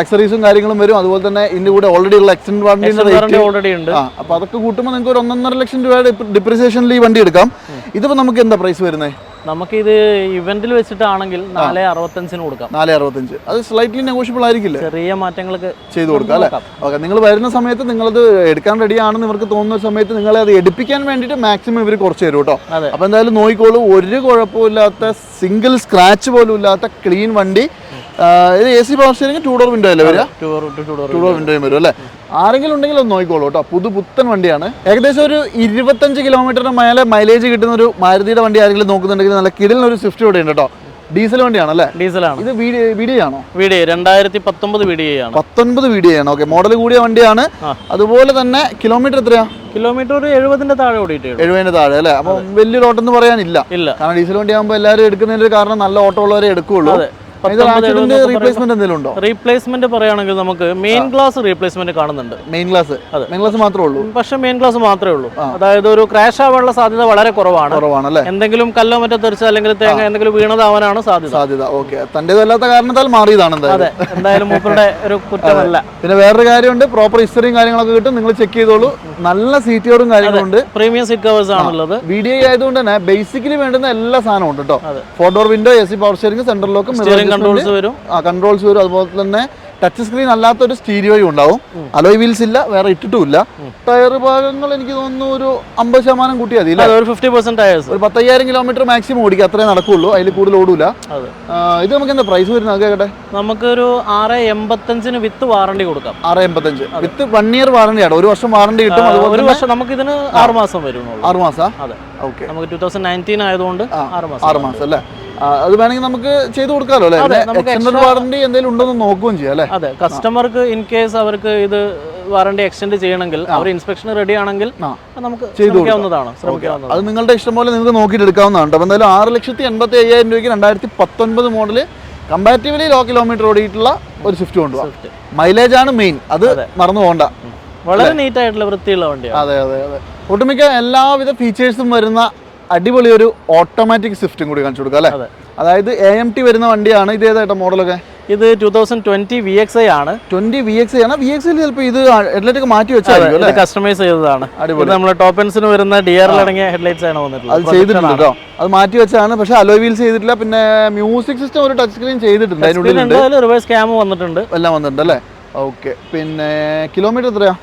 ആക്സറീസും കാര്യങ്ങളും വരും. അതുപോലെ തന്നെ ഇതിന്റെ കൂടെ ഓൾറെഡി ഉള്ള എക്സ്റ്റൻഡ് വണ്ടിന്റെ റേറ്റ് ഓൾറെഡി ഉണ്ട്. ആ അപ്പൊ അതൊക്കെ കൂട്ടുമ്പോൾ നിങ്ങൾക്ക് ഒരു ഒന്നൊന്നര ലക്ഷം രൂപയുടെ ഡിപ്രിസിയേഷനിൽ ഈ വണ്ടി എടുക്കാം. ഇതിപ്പോ നമുക്ക് എന്താ പ്രൈസ് വരുന്നത് നമുക്കിത് ഇവന്റിൽ വെച്ചിട്ടാണെങ്കിൽ നാല് അറുപത്തഞ്ചിന് കൊടുക്കാം. നാല് അറുപത്തഞ്ച്. അത് സ്ലൈറ്റ്ലി നെഗോഷ്യബിൾ ആയിരിക്കില്ല? ചെറിയ മാറ്റങ്ങൾക്ക് ചെയ്തു കൊടുക്കാം അല്ലേ? ഓക്കെ നിങ്ങൾ വരുന്ന സമയത്ത് നിങ്ങളത് എടുക്കാൻ റെഡി ആണെന്ന് ഇവർക്ക് തോന്നുന്ന സമയത്ത് നിങ്ങളെ അത് എടുപ്പിക്കാൻ വേണ്ടിയിട്ട് മാക്സിമം ഇവർ കുറച്ച് തരും കേട്ടോ. അപ്പോൾ എന്തായാലും നോക്കിക്കോളൂ. ഒരു കുഴപ്പമില്ലാത്ത സിംഗിൾ സ്ക്രാച്ച് പോലും ഇല്ലാത്ത ക്ലീൻ വണ്ടി. ഇത് A C power steering two door window അല്ലേ വരിക? ടു ഡോർ വിൻഡോയും വരും അല്ലേ? ആരെങ്കിലും ഉണ്ടെങ്കിൽ ഒന്ന് നോക്കിക്കോളൂ കേട്ടോ. പുതു പുത്തൻ വണ്ടിയാണ്. ഏകദേശം ഒരു ഇരുപത്തഞ്ച് കിലോമീറ്ററിന് മേലെ മൈലേജ് കിട്ടുന്ന ഒരു മാരുതിയുടെ വണ്ടി ആരെങ്കിലും നോക്കുന്നുണ്ടെങ്കിൽ നല്ല കിടിലിന് ഒരു സ്വിഫ്റ്റ് ഇവിടെ ഉണ്ട് കേട്ടോ. ഡീസൽ വണ്ടിയാണ് അല്ലേ? ഡീസലാണ്. ഇത് വീഡിയോ ആണോ വി ഡി രണ്ടായിരത്തി പത്തൊമ്പത് വി ഡി ആണ്. പത്തൊൻപത് വീഡിയോ ആണ്. ഓക്കെ മോഡൽ കൂടിയ വണ്ടിയാണ്. അതുപോലെ തന്നെ കിലോമീറ്റർ എത്രയാ? കിലോമീറ്റർ ഒരു എഴുപതിന്റെ താഴെ ഓടിയിട്ട് എഴുപതിന്റെ എഴുപതിന് താഴെ അല്ലേ? അപ്പൊ വലിയൊരു ഓട്ടം എന്ന് പറയാനില്ല. ഇല്ല. കാരണം ഡീസൽ വണ്ടി ആകുമ്പോൾ എല്ലാവരും എടുക്കുന്നതിന്റെ ഒരു കാരണം നല്ല ഓട്ടോ ഉള്ളവരെ എടുക്കുകയുള്ളൂ റീപ്ലേസ്മെന്റ് എന്തെങ്കിലും ഉണ്ടോ? റീപ്ലേസ്മെന്റ് പറയുകയാണെങ്കിൽ നമുക്ക് മെയിൻ ഗ്ലാസ് റീപ്ലേസ്മെന്റ് കാണുന്നുണ്ട്. മെയിൻ ക്ലാസ് അതെ. മെയിൻ ക്ലാസ് മാത്രമേ ഉള്ളൂ? പക്ഷെ മെയിൻ ഗ്ലാസ് മാത്രമേ ഉള്ളൂ. അതായത് ഒരു ക്രാഷ് ആവാനുള്ള സാധ്യത വളരെ കുറവാണ്. കുറവാണല്ലേ? എന്തെങ്കിലും കല്ലോ മറ്റോ തെറിച്ച് അല്ലെങ്കിൽ തേങ്ങ എന്തെങ്കിലും വീണതാവാനാണ് സാധ്യത. സാധ്യത. ഓക്കെ തന്റേതല്ലാത്ത കാരണത്താൽ മാറിയതാണ് അതെ. എന്തായാലും മൂപ്പരുടെ ഒരു കുറ്റമല്ല. പിന്നെ വേറൊരു കാര്യമുണ്ട്. പ്രോപ്പർ ഹിസ്റ്ററിയും കാര്യങ്ങളൊക്കെ കിട്ടും. നിങ്ങൾ ചെക്ക് ചെയ്തോളൂ. നല്ല സീറ്റുകളും കാര്യങ്ങളും ഉണ്ട് പ്രീമിയം സീറ്റ് കവേഴ്സ് ആണുള്ളത്. വീഡിയോ ആയതുകൊണ്ട് തന്നെ ബേസിക്കലി വേണ്ടുന്ന എല്ലാ സാധനവും ഉണ്ട് കേട്ടോ. Four door window A C power steering central ലോക്കും steering controls വരും. ആ കൺട്രോൾസ് വരും. അതുപോലെ തന്നെ ടച്ച് സ്ക്രീൻ അല്ലാത്ത ഒരു സ്റ്റീരിയോയും ഉണ്ടാവും അലോയ് വീൽസ് ഇല്ല വേറെ ഇട്ടിട്ടുമില്ല. ടയർ ഭാഗങ്ങൾ എനിക്ക് തോന്നുന്നു ഒരു അമ്പത് ശതമാനം കൂട്ടിയാൽ മതി ഒരു ഫിഫ്റ്റി പെർസെന്റ് ടയേഴ്സ് ഒരു പത്തയ്യായിരം കിലോമീറ്റർ മാക്സിമം ഓടിക്കുക അത്രേ നടക്കുള്ളൂ. അതിൽ കൂടുതൽ ഓടൂല. ഇത് നമുക്ക് എന്താ പ്രൈസ് വരുന്നത്? കേട്ടെ നമുക്കൊരു ആറ് എൺപത്തഞ്ചിന് വിത്ത് വാറണ്ടി കൊടുക്കാം. ആറ് എൺപത്തഞ്ച്. വിത്ത് വൺ ഇയർ വാറണ്ടി ആണ്. ഒരു വർഷം വാറണ്ടി കിട്ടും. അതുപോലെ ഒരു വർഷം നമുക്ക് ഇതിന് ആറ് മാസം വരും ആറ് മാസം? അതെ. ഓക്കെ. നമുക്ക് ടൂ തൗസൻഡ് നയന്റീൻ ആയതുകൊണ്ട് ആറ് മാസം ആറ് മാസം അല്ലേ? അത് വേണമെങ്കിൽ നമുക്ക് ചെയ്തു കൊടുക്കാമല്ലോ അല്ലേ? എക്സ്റ്റൻഡ് വാറണ്ടി എന്തെങ്കിലും ഉണ്ടോ എന്ന് നോക്കുകയും ചെയ്യാം അല്ലേ? അതെ കസ്റ്റമർക്ക് ഇൻ കേസ് അവർക്ക് ഇത് വാറണ്ടി എക്സ്റ്റെൻഡ് ചെയ്യണമെങ്കിൽ അവർ ഇൻസ്പെക്ഷൻ റെഡി ആണെങ്കിൽ. നമുക്ക് ശ്രമിക്കാവുന്നതാണ് അത് നിങ്ങളുടെ ഇഷ്ടം പോലെ നിങ്ങൾക്ക് നോക്കിയിട്ട് എടുക്കാവുന്നതാണ്. അപ്പോൾ എന്തായാലും ആറ് ലക്ഷത്തി എൺപത്തി അയ്യായിരം രൂപയ്ക്ക് രണ്ടായിരത്തി പത്തൊൻപത് മോഡൽ കമ്പാരിറ്റീവ്ലി ലോ കിലോമീറ്റർ ഓടിയിട്ടുള്ള ഒരു സ്വിഫ്റ്റ് കൊണ്ടുപോകാം മൈലേജ് ആണ് മെയിൻ അത് മറന്നു പോകണ്ട. വളരെ നീറ്റ് ആയിട്ടുള്ള വൃത്തിയുള്ള വണ്ടിയാണ്. അതെ അതെ അതെ. ഒട്ടുമിക്ക എല്ലാവിധ ഫീച്ചേഴ്സും വരുന്ന അടിപൊളി ഒരു ഓട്ടോമാറ്റിക് സ്വിഫ്റ്റും കൂടി കാണിച്ചു കൊടുക്കാം അല്ലേ? അതായത് എ എം ടി വരുന്ന വണ്ടിയാണ്. ഇത് ഏതായിട്ടാ മോഡലൊക്കെ ഇത് two thousand twenty V X I ആണ്. ട്വന്റി വി എക്സ് ആണ്. വി എക്സിൽ ചിലപ്പോൾ ഇത് ഹെഡ്ലൈറ്റ് മാറ്റി വെച്ചാൽ കസ്റ്റമൈസ് ചെയ്തതാണ്. അടിപൊളി. നമ്മുടെ ടോപ്പൻസിന് വരുന്ന ഡിയറിൽ അടങ്ങിയ ഹെഡ്ലൈറ്റ്സ് ആണ് വന്നിട്ടുള്ളത്. അത് ചെയ്തിട്ടുണ്ട് കേട്ടോ അത് മാറ്റി വെച്ചാണ്. പക്ഷെ അലോയ് വീൽസ് ചെയ്തിട്ടില്ല. പിന്നെ മ്യൂസിക് സിസ്റ്റം ഒരു ടച്ച് സ്ക്രീൻ ചെയ്തിട്ടുണ്ട്. അതിനുള്ളിലുണ്ട്. റിവേഴ്സ് ക്യാമ് വന്നിട്ടുണ്ട്. എല്ലാം വന്നിട്ടുണ്ട് അല്ലേ? ഓക്കെ. പിന്നെ കിലോമീറ്റർ എത്രയാ?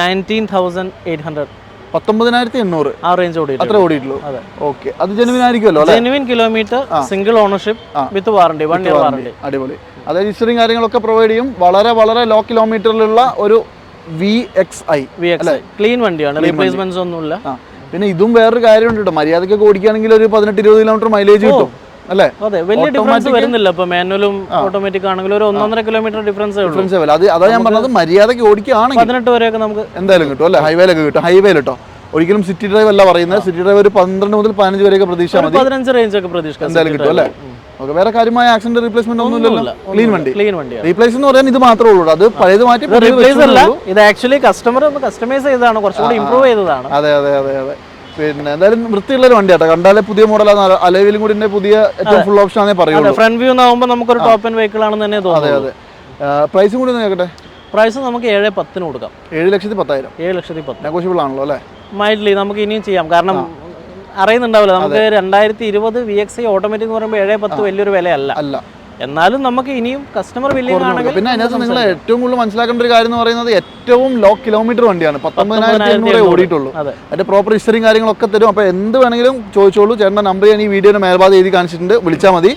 നയന്റീൻ തൗസൻഡ് എയ്റ്റ് ഹൺഡ്രഡ് പത്തൊമ്പതിനായിരത്തി എണ്ണൂറ്. ആ റേഞ്ച് ഓടിയിട്ട് അത്ര ഓടിയിട്ടുള്ളൂ. അതെ. ഓക്കെ അത് ജെനുവിൻ ആയിരിക്കുമല്ലോ genuine kilometre single ownership with warranty one year warranty അടിപൊളി. അതായത് രജിസ്റ്ററിങ് കാര്യങ്ങളൊക്കെ പ്രൊവൈഡ് ചെയ്യും. വളരെ വളരെ ലോ കിലോമീറ്ററിലുള്ള ഒരു V X I V X clean വണ്ടിയാണ്. റീപ്ലേസ്മെന്റ്സ് ഒന്നുമില്ല. പിന്നെ ഇതും വേറൊരു കാര്യമുണ്ട് കേട്ടോ. മര്യാദയ്ക്ക് ഓടിക്കുകയാണെങ്കിൽ ഒരു പതിനെട്ട് ഇരുപത് കിലോമീറ്റർ മൈലേജ് കിട്ടും. അല്ലേ? അതെ വലിയ ഡിഫറൻസ് വരുന്നില്ല. ഇപ്പൊ മാനുവലും ഓട്ടോമാറ്റിക് ആണെങ്കിലും ഒരു ഒന്നൊന്നര കിലോമീറ്റർ ഡിഫറൻസ് ഡിഫറൻസ് അത് അതാ ഞാൻ പറഞ്ഞത് മര്യാദയ്ക്ക് ഓടിക്കുകയാണെങ്കിൽ പതിനെട്ട് വരെയൊക്കെ നമുക്ക് എന്തായാലും കിട്ടും അല്ലേ? ഹൈവേയിലൊക്കെ കിട്ടും. ഹൈവേയിൽ കേട്ടോ ഒരിക്കലും സിറ്റി ഡ്രൈവ് അല്ല പറയുന്നത്. സിറ്റി ഡ്രൈവ് ഒരു പന്ത്രണ്ട് മുതൽ പതിനഞ്ച് വരെയൊക്കെ പ്രതീക്ഷ മതി. പതിനഞ്ച് റേഞ്ച് ഒക്കെ പ്രതീക്ഷിക്കാം. എന്തായാലും കിട്ടും അല്ലേ? ഓക്കെ വേറെ കാര്യമായ ആക്സിഡന്റ് റീപ്ലേസ്മെന്റ് ഒന്നും ഇല്ലല്ലോ. ക്ലീൻ വണ്ടി. ക്ലീൻ വണ്ടി റീപ്ലേസ് എന്ന് പറയാൻ ഇത് മാത്രമേ ഉള്ളൂ അത് പഴയത് മാറ്റി റീപ്ലേസ് അല്ല. ഇത് ആക്ച്വലി കസ്റ്റമർ ഒന്ന് കസ്റ്റമൈസ് ചെയ്തതാണ്. കുറച്ചുകൂടി ഇംപ്രൂവ് ചെയ്തതാണ്. അതെ അതെ അതെ അതെ. പിന്നെ എന്തായാലും വൃത്തിയുള്ള ഒരു വണ്ടിയാട്ടോ. കണ്ടാലേ പുതിയ മോഡലാണ് അലവിലും കൂടി പുതിയ ഏറ്റവും ഫുൾ ഓപ്ഷൻ ആണെന്നേ പറയുള്ളൂ. ഫ്രണ്ട് വ്യൂ ആകുമ്പോൾ നമുക്കൊരു ടോപ്പ് ആൻഡ് വെഹിക്കിൾ ആണെന്ന് തന്നെ തോന്നുന്നു അതെ. അതെ പ്രൈസും കൂടി നോക്കട്ടെ പ്രൈസ് നമുക്ക് ഏഴ് പത്തിന് കൊടുക്കാം. ഏഴ് ലക്ഷത്തി പത്തായിരം. ഏഴ് ലക്ഷത്തി പത്ത്. നെഗോഷ്യബിൾ ആണല്ലോ അല്ലേ? മൈൽഡ്ലി നമുക്ക് ഇനിയും ചെയ്യാം. കാരണം അറിയുന്നുണ്ടാവില്ല നമുക്ക് രണ്ടായിരത്തി ഇരുപത് വി എക്സ് ഐ ഓട്ടോമാറ്റിക് എന്ന് പറയുമ്പോൾ ഏഴ് പത്ത് വലിയൊരു വിലയല്ല. അല്ല. എന്നാലും നമുക്ക് ഇനിയും കസ്റ്റമർ പിന്നെ അതിനകത്ത് നിങ്ങൾ ഏറ്റവും കൂടുതൽ മനസ്സിലാക്കേണ്ട ഒരു കാര്യം എന്ന് പറയുന്നത് ഏറ്റവും ലോ കിലോമീറ്റർ വണ്ടിയാണ്. പത്തൊമ്പതിനായിരത്തി എണ്ണൂറേ ഓടിയിട്ടുള്ളൂ. അതെ. അതിന്റെ പ്രോപ്പർ ഹിസ്റ്ററിയും കാര്യങ്ങളൊക്കെ തരും. അപ്പോൾ എന്ത് വേണമെങ്കിലും ചോദിച്ചോളൂ. ചേട്ടന്റെ നമ്പർ ഞാൻ ഈ വീഡിയോയുടെ മേൽഭാഗം എഴുതി കാണിച്ചിട്ടുണ്ട്. വിളിച്ചാൽ മതി.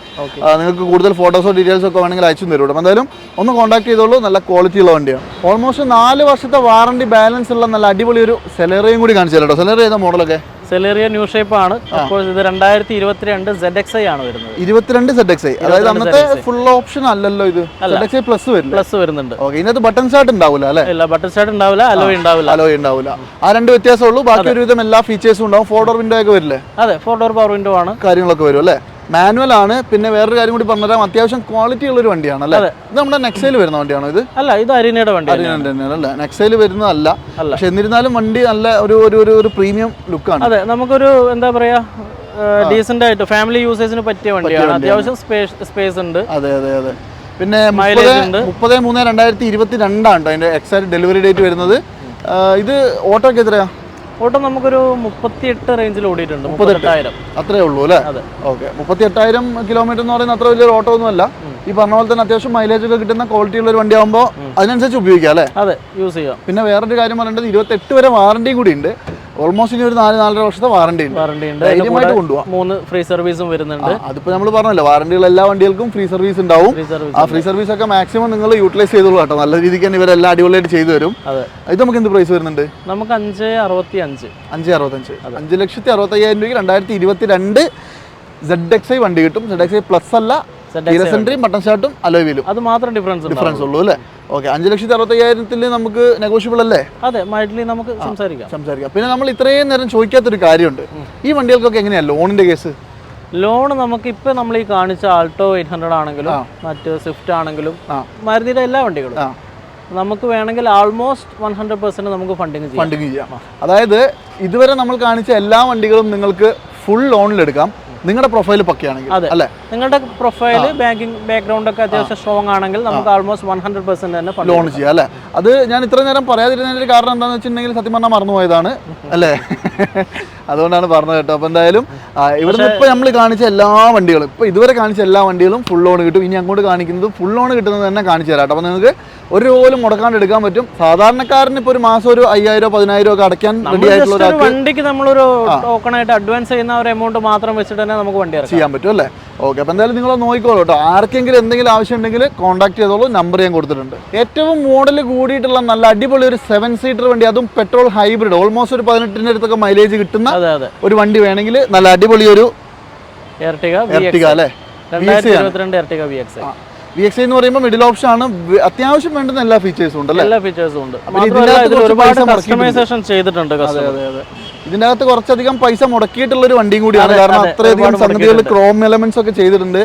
നിങ്ങൾക്ക് കൂടുതൽ ഫോട്ടോസോ ഡീറ്റെയിൽസോ ഒക്കെ വേണമെങ്കിൽ അയച്ചു തരും അപ്പം എന്തായാലും ഒന്ന് കോൺടാക്ട് ചെയ്തോളൂ. നല്ല ക്വാളിറ്റി ഉള്ള വണ്ടിയാണ്. ഓൾമോസ്റ്റ് നാല് വർഷത്തെ വാറണ്ടി ബാലൻസ് ഉള്ള നല്ല അടിപൊളി ഒരു സെലറിയും കൂടി കാണിച്ചു തരാം കേട്ടോ. സെലറി ചെയ്ത മോഡലൊക്കെ സെലേറിയ ന്യൂ ഷേപ്പ് ആണ്. അപ്പോൾ ഇത് രണ്ടായിരത്തി ഇരുപത്തിരണ്ട് സെഡ് എക്സ് ഐ ആണ് വരുന്നത്. ഇരുപത്തിരണ്ട് സെഡ് എക്സ് ഐ അതായത് അന്നത്തെ ഫുൾ ഓപ്ഷൻ അല്ലല്ലോ ഇത്. സെഡ് പ്ലസ് വരുന്നു പ്ലസ് വരുന്നുണ്ട്. ഓക്കെ ഇതിനകത്ത് ബട്ടൺ സ്റ്റാർട്ട് ഉണ്ടാവില്ല അല്ലേ? ഇല്ല ബട്ടൺ സ്റ്റാർട്ട് ഉണ്ടാവില്ല അലോയ് ഉണ്ടാവില്ല. അലോയ് ഉണ്ടാവില്ല. ആ രണ്ട് വ്യത്യാസമുള്ളൂ ബാക്കി ഒരുവിധം എല്ലാ ഫീച്ചേഴ്സും ഉണ്ടാവും. ഫോർ ഡോർ വിൻഡോ ഒക്കെ വരില്ലേ? അതെ ഫോർ ഡോർ പവർ വിൻഡോ ആണ്. കാര്യങ്ങളൊക്കെ വരും അല്ലേ? മാനുവൽ ആണ്. പിന്നെ വേറൊരു കാര്യം കൂടി പറഞ്ഞുതരാം അത്യാവശ്യം ക്വാളിറ്റി ഉള്ള ഒരു വണ്ടിയാണ് അല്ലേ? ഇത് നമ്മുടെ നെക്സൈൽ വരുന്ന വണ്ടിയാണോ ഇത്? അല്ല ഇത് അരീനയുടെ വണ്ടി തന്നെയാണ്. അല്ലേ? നെക്സൈൽ വരുന്നതല്ല. പക്ഷെ എന്നിരുന്നാലും വണ്ടി നല്ല ഒരു ഒരു ഒരു പ്രീമിയം ലുക്കാണ് അതെ നമുക്കൊരു എന്താ പറയാ ഡീസെന്റ് ആയിട്ട് ഫാമിലി യൂസേജിന് പറ്റിയ വണ്ടിയാണ്. അത്യാവശ്യം സ്പേസ് ഉണ്ട്. അതെ അതെ അതെ. പിന്നെ മുപ്പത് മൂന്ന് രണ്ടായിരത്തി ഇരുപത്തി രണ്ടാണ് കേട്ടോ അതിന്റെ എക്സാക്ട് ഡെലിവറി ഡേറ്റ് വരുന്നത്. ഇത് ഓട്ടോ ഒക്കെ എത്രയാ? ഓട്ടം നമുക്കൊരു മുപ്പത്തിയെട്ട് റേഞ്ചിൽ ഓടിയിട്ടുണ്ട്. മുപ്പത്തെട്ടായിരം. അത്രേ ഉള്ളൂ അല്ലേ. ഓക്കെ. മുപ്പത്തി എട്ടായിരം കിലോമീറ്റർ എന്ന് പറയുന്നത് അത്ര വലിയൊരു ഓട്ടോ ഒന്നും അല്ല ഈ പറഞ്ഞ പോലെ തന്നെ അത്യാവശ്യം മൈലേജ് ഒക്കെ കിട്ടുന്ന ക്വാളിറ്റി ഉള്ള ഒരു വണ്ടി ആകുമ്പോൾ അതിനനുസരിച്ച് ഉപയോഗിക്കാം അല്ലേ? അതെ യൂസ് ചെയ്യാം. പിന്നെ വേറൊരു കാര്യം പറയേണ്ടത് ഇരുപത്തെട്ട് വരെ വാറണ്ടിയും കൂടി ഉണ്ട് ഓൾമോസ്റ്റ് ഇനി ഒരു നാല് നാലര വർഷത്തെ വാറണ്ടി ഉണ്ട്. വാറണ്ടി ഉണ്ട്. കൊണ്ടുപോകാം മൂന്ന് ഫ്രീ സർവീസും വരുന്നുണ്ട്. അതിപ്പോ നമ്മൾ പറഞ്ഞല്ലോ വാറണ്ടികൾ എല്ലാ വണ്ടികൾക്കും ഫ്രീ സർവീസ് ഉണ്ടാവും. ആ ഫ്രീ സർവീസ് ഒക്കെ മാക്സിമം നിങ്ങൾ യൂട്ടിലൈസ് ചെയ്തോളൂ കേട്ടോ. നല്ല രീതിക്ക് തന്നെ ഇവരെല്ലാം അടിപൊളിയായിട്ട് ചെയ്തു തരും. ഇത് നമുക്ക് എന്ത് പ്രൈസ് വരുന്നുണ്ട്? നമുക്ക് അഞ്ച് അറുപത്തി അഞ്ച്. അഞ്ച് അറുപത്തഞ്ച്. അഞ്ച് ലക്ഷത്തി അറുപത്തയ്യായിരം രൂപയ്ക്ക് രണ്ടായിരത്തി ഇരുപത്തി രണ്ട് സെഡ് എക്സ് ഐ വണ്ടി കിട്ടും. സെഡ് എക്സ് ഐ പ്ലസ് അല്ല സെൻട്രിയും ബട്ടൺ ഷർട്ടും അലോവിയിലും അത് മാത്രം ഡിഫറൻസ് ഡിഫറൻസ് ഉള്ളൂ അല്ലേ? ഓക്കെ അഞ്ച് ലക്ഷത്തി അറുപത്തയ്യായിരത്തിൽ നമുക്ക് നെഗോഷ്യബിൾ അല്ലേ? അതെ മൈഡ്ലി നമുക്ക് സംസാരിക്കാം. സംസാരിക്കാം. പിന്നെ നമ്മൾ ഇത്രയും നേരം ചോദിക്കാത്തൊരു കാര്യമുണ്ട്. ഈ വണ്ടികൾക്കൊക്കെ എങ്ങനെയാണ് ലോണിന്റെ കേസ്? ലോൺ നമുക്ക് ഇപ്പൊ നമ്മൾ ഈ കാണിച്ച ആൾട്ടോ എയ്റ്റ് ഹൺഡ്രഡ് ആണെങ്കിലും മറ്റ് സ്വിഫ്റ്റ് ആണെങ്കിലും. മാരുതിയുടെ എല്ലാ വണ്ടികളും. നമുക്ക് വേണമെങ്കിൽ ആൾമോസ്റ്റ് വൺ ഹൺഡ്രഡ് പെർസെന്റ് നമുക്ക് ഫണ്ടിങ് ഫണ്ടിങ് ചെയ്യാം. അതായത് ഇതുവരെ നമ്മൾ കാണിച്ച എല്ലാ വണ്ടികളും നിങ്ങൾക്ക് ഫുൾ ലോണിലെടുക്കാം നിങ്ങളുടെ പ്രൊഫൈൽ പക്കയാണെങ്കിൽ അതെ. അല്ലേ? നിങ്ങളുടെ പ്രൊഫൈൽ ബാങ്കിങ് ബാക്ക്ഗ്രൗണ്ട് ഒക്കെ അത്യാവശ്യം സ്ട്രോങ് ആണെങ്കിൽ നമുക്ക് ആൾമോസ്റ്റ് വൺ ഹൺഡ്രഡ് പെർസെന്റ് തന്നെ ലോൺ ചെയ്യാം. അല്ലേ? അത് ഞാൻ ഇത്ര നേരം പറയാതിരുന്നതിന്റെ കാരണം എന്താണെന്ന് വെച്ചിട്ടുണ്ടെങ്കിൽ സത്യം പറഞ്ഞാൽ മറന്നുപോയതാണ് അല്ലേ? അതുകൊണ്ടാണ് പറഞ്ഞത് കേട്ടോ. അപ്പോൾ എന്തായാലും ഇവിടുന്ന് ഇപ്പോൾ നമ്മൾ കാണിച്ച എല്ലാ വണ്ടികളും ഇപ്പോൾ ഇതുവരെ കാണിച്ച എല്ലാ വണ്ടികളും ഫുൾ ഓൺ കിട്ടും. ഇനി അങ്ങോട്ട് കാണിക്കുന്നത് ഫുൾ ഓൺ കിട്ടുന്നത് തന്നെ കാണിച്ചു തരാം കേട്ടോ. അപ്പോൾ നിങ്ങൾക്ക് ഒരു പോലും മുടക്കാണ്ട് എടുക്കാൻ പറ്റും. സാധാരണക്കാരന് ഇപ്പോൾ ഒരു മാസം ഒരു അയ്യായിരം പതിനായിരം ഒക്കെ അടയ്ക്കാൻ റെഡി ആയിട്ടുള്ള ജസ്റ്റ് ഒരാൾക്ക് വണ്ടിക്ക് നമ്മളൊരു ടോക്കൺ ആയിട്ട് അഡ്വാൻസ് ചെയ്യുന്ന ഒരു എമൗണ്ട് മാത്രം വെച്ചിട്ട് തന്നെ നമുക്ക് വണ്ടി ചെയ്യാൻ പറ്റും അല്ലേ? ഓക്കെ അപ്പോൾ എന്തായാലും നിങ്ങൾ നോക്കിക്കോളൂ കേട്ടോ. ആർക്കെങ്കിലും എന്തെങ്കിലും ആവശ്യം ഉണ്ടെങ്കിൽ കോൺടാക്ട് ചെയ്തോളൂ. നമ്പർ ഞാൻ കൊടുത്തിട്ടുണ്ട്. ഏറ്റവും മോഡൽ കൂടിയിട്ടുള്ള നല്ല അടിപൊളി ഒരു സെവൻ സീറ്റർ വണ്ടി അതും പെട്രോൾ ഹൈബ്രിഡ് ഓൾമോസ്റ്റ് ഒരു പതിനെട്ടിന്റെ അടുത്തൊക്കെ മൈലേജ് കിട്ടുന്ന ഒരു വണ്ടി വേണമെങ്കിൽ നല്ല അടിപൊളി ഒരു എർട്ടിക അല്ലേ? വി എക്സ് എന്ന് പറയുമ്പോൾ മിഡിൽ ഓപ്ഷൻ ആണ്. അത്യാവശ്യം വേണ്ടുന്ന എല്ലാ ഫീച്ചേഴ്സും ഉണ്ട് എല്ലാ ഫീച്ചേഴ്സും ഉണ്ട്. ഇതിനകത്ത് ഒരുപാട് കസ്റ്റമൈസേഷൻ ചെയ്തിട്ടുണ്ട്. അതെ അതെ ഇതിനകത്ത് അകത്ത് കുറച്ചധികം പൈസ മുടക്കിയിട്ടുള്ള ഒരു വണ്ടിയും കൂടിയാണ്. കാരണം അതെ, അത്രയധികം സംഗതികൾ ക്രോം എലമെന്റ്സ് ഒക്കെ ചെയ്തിട്ടുണ്ട്.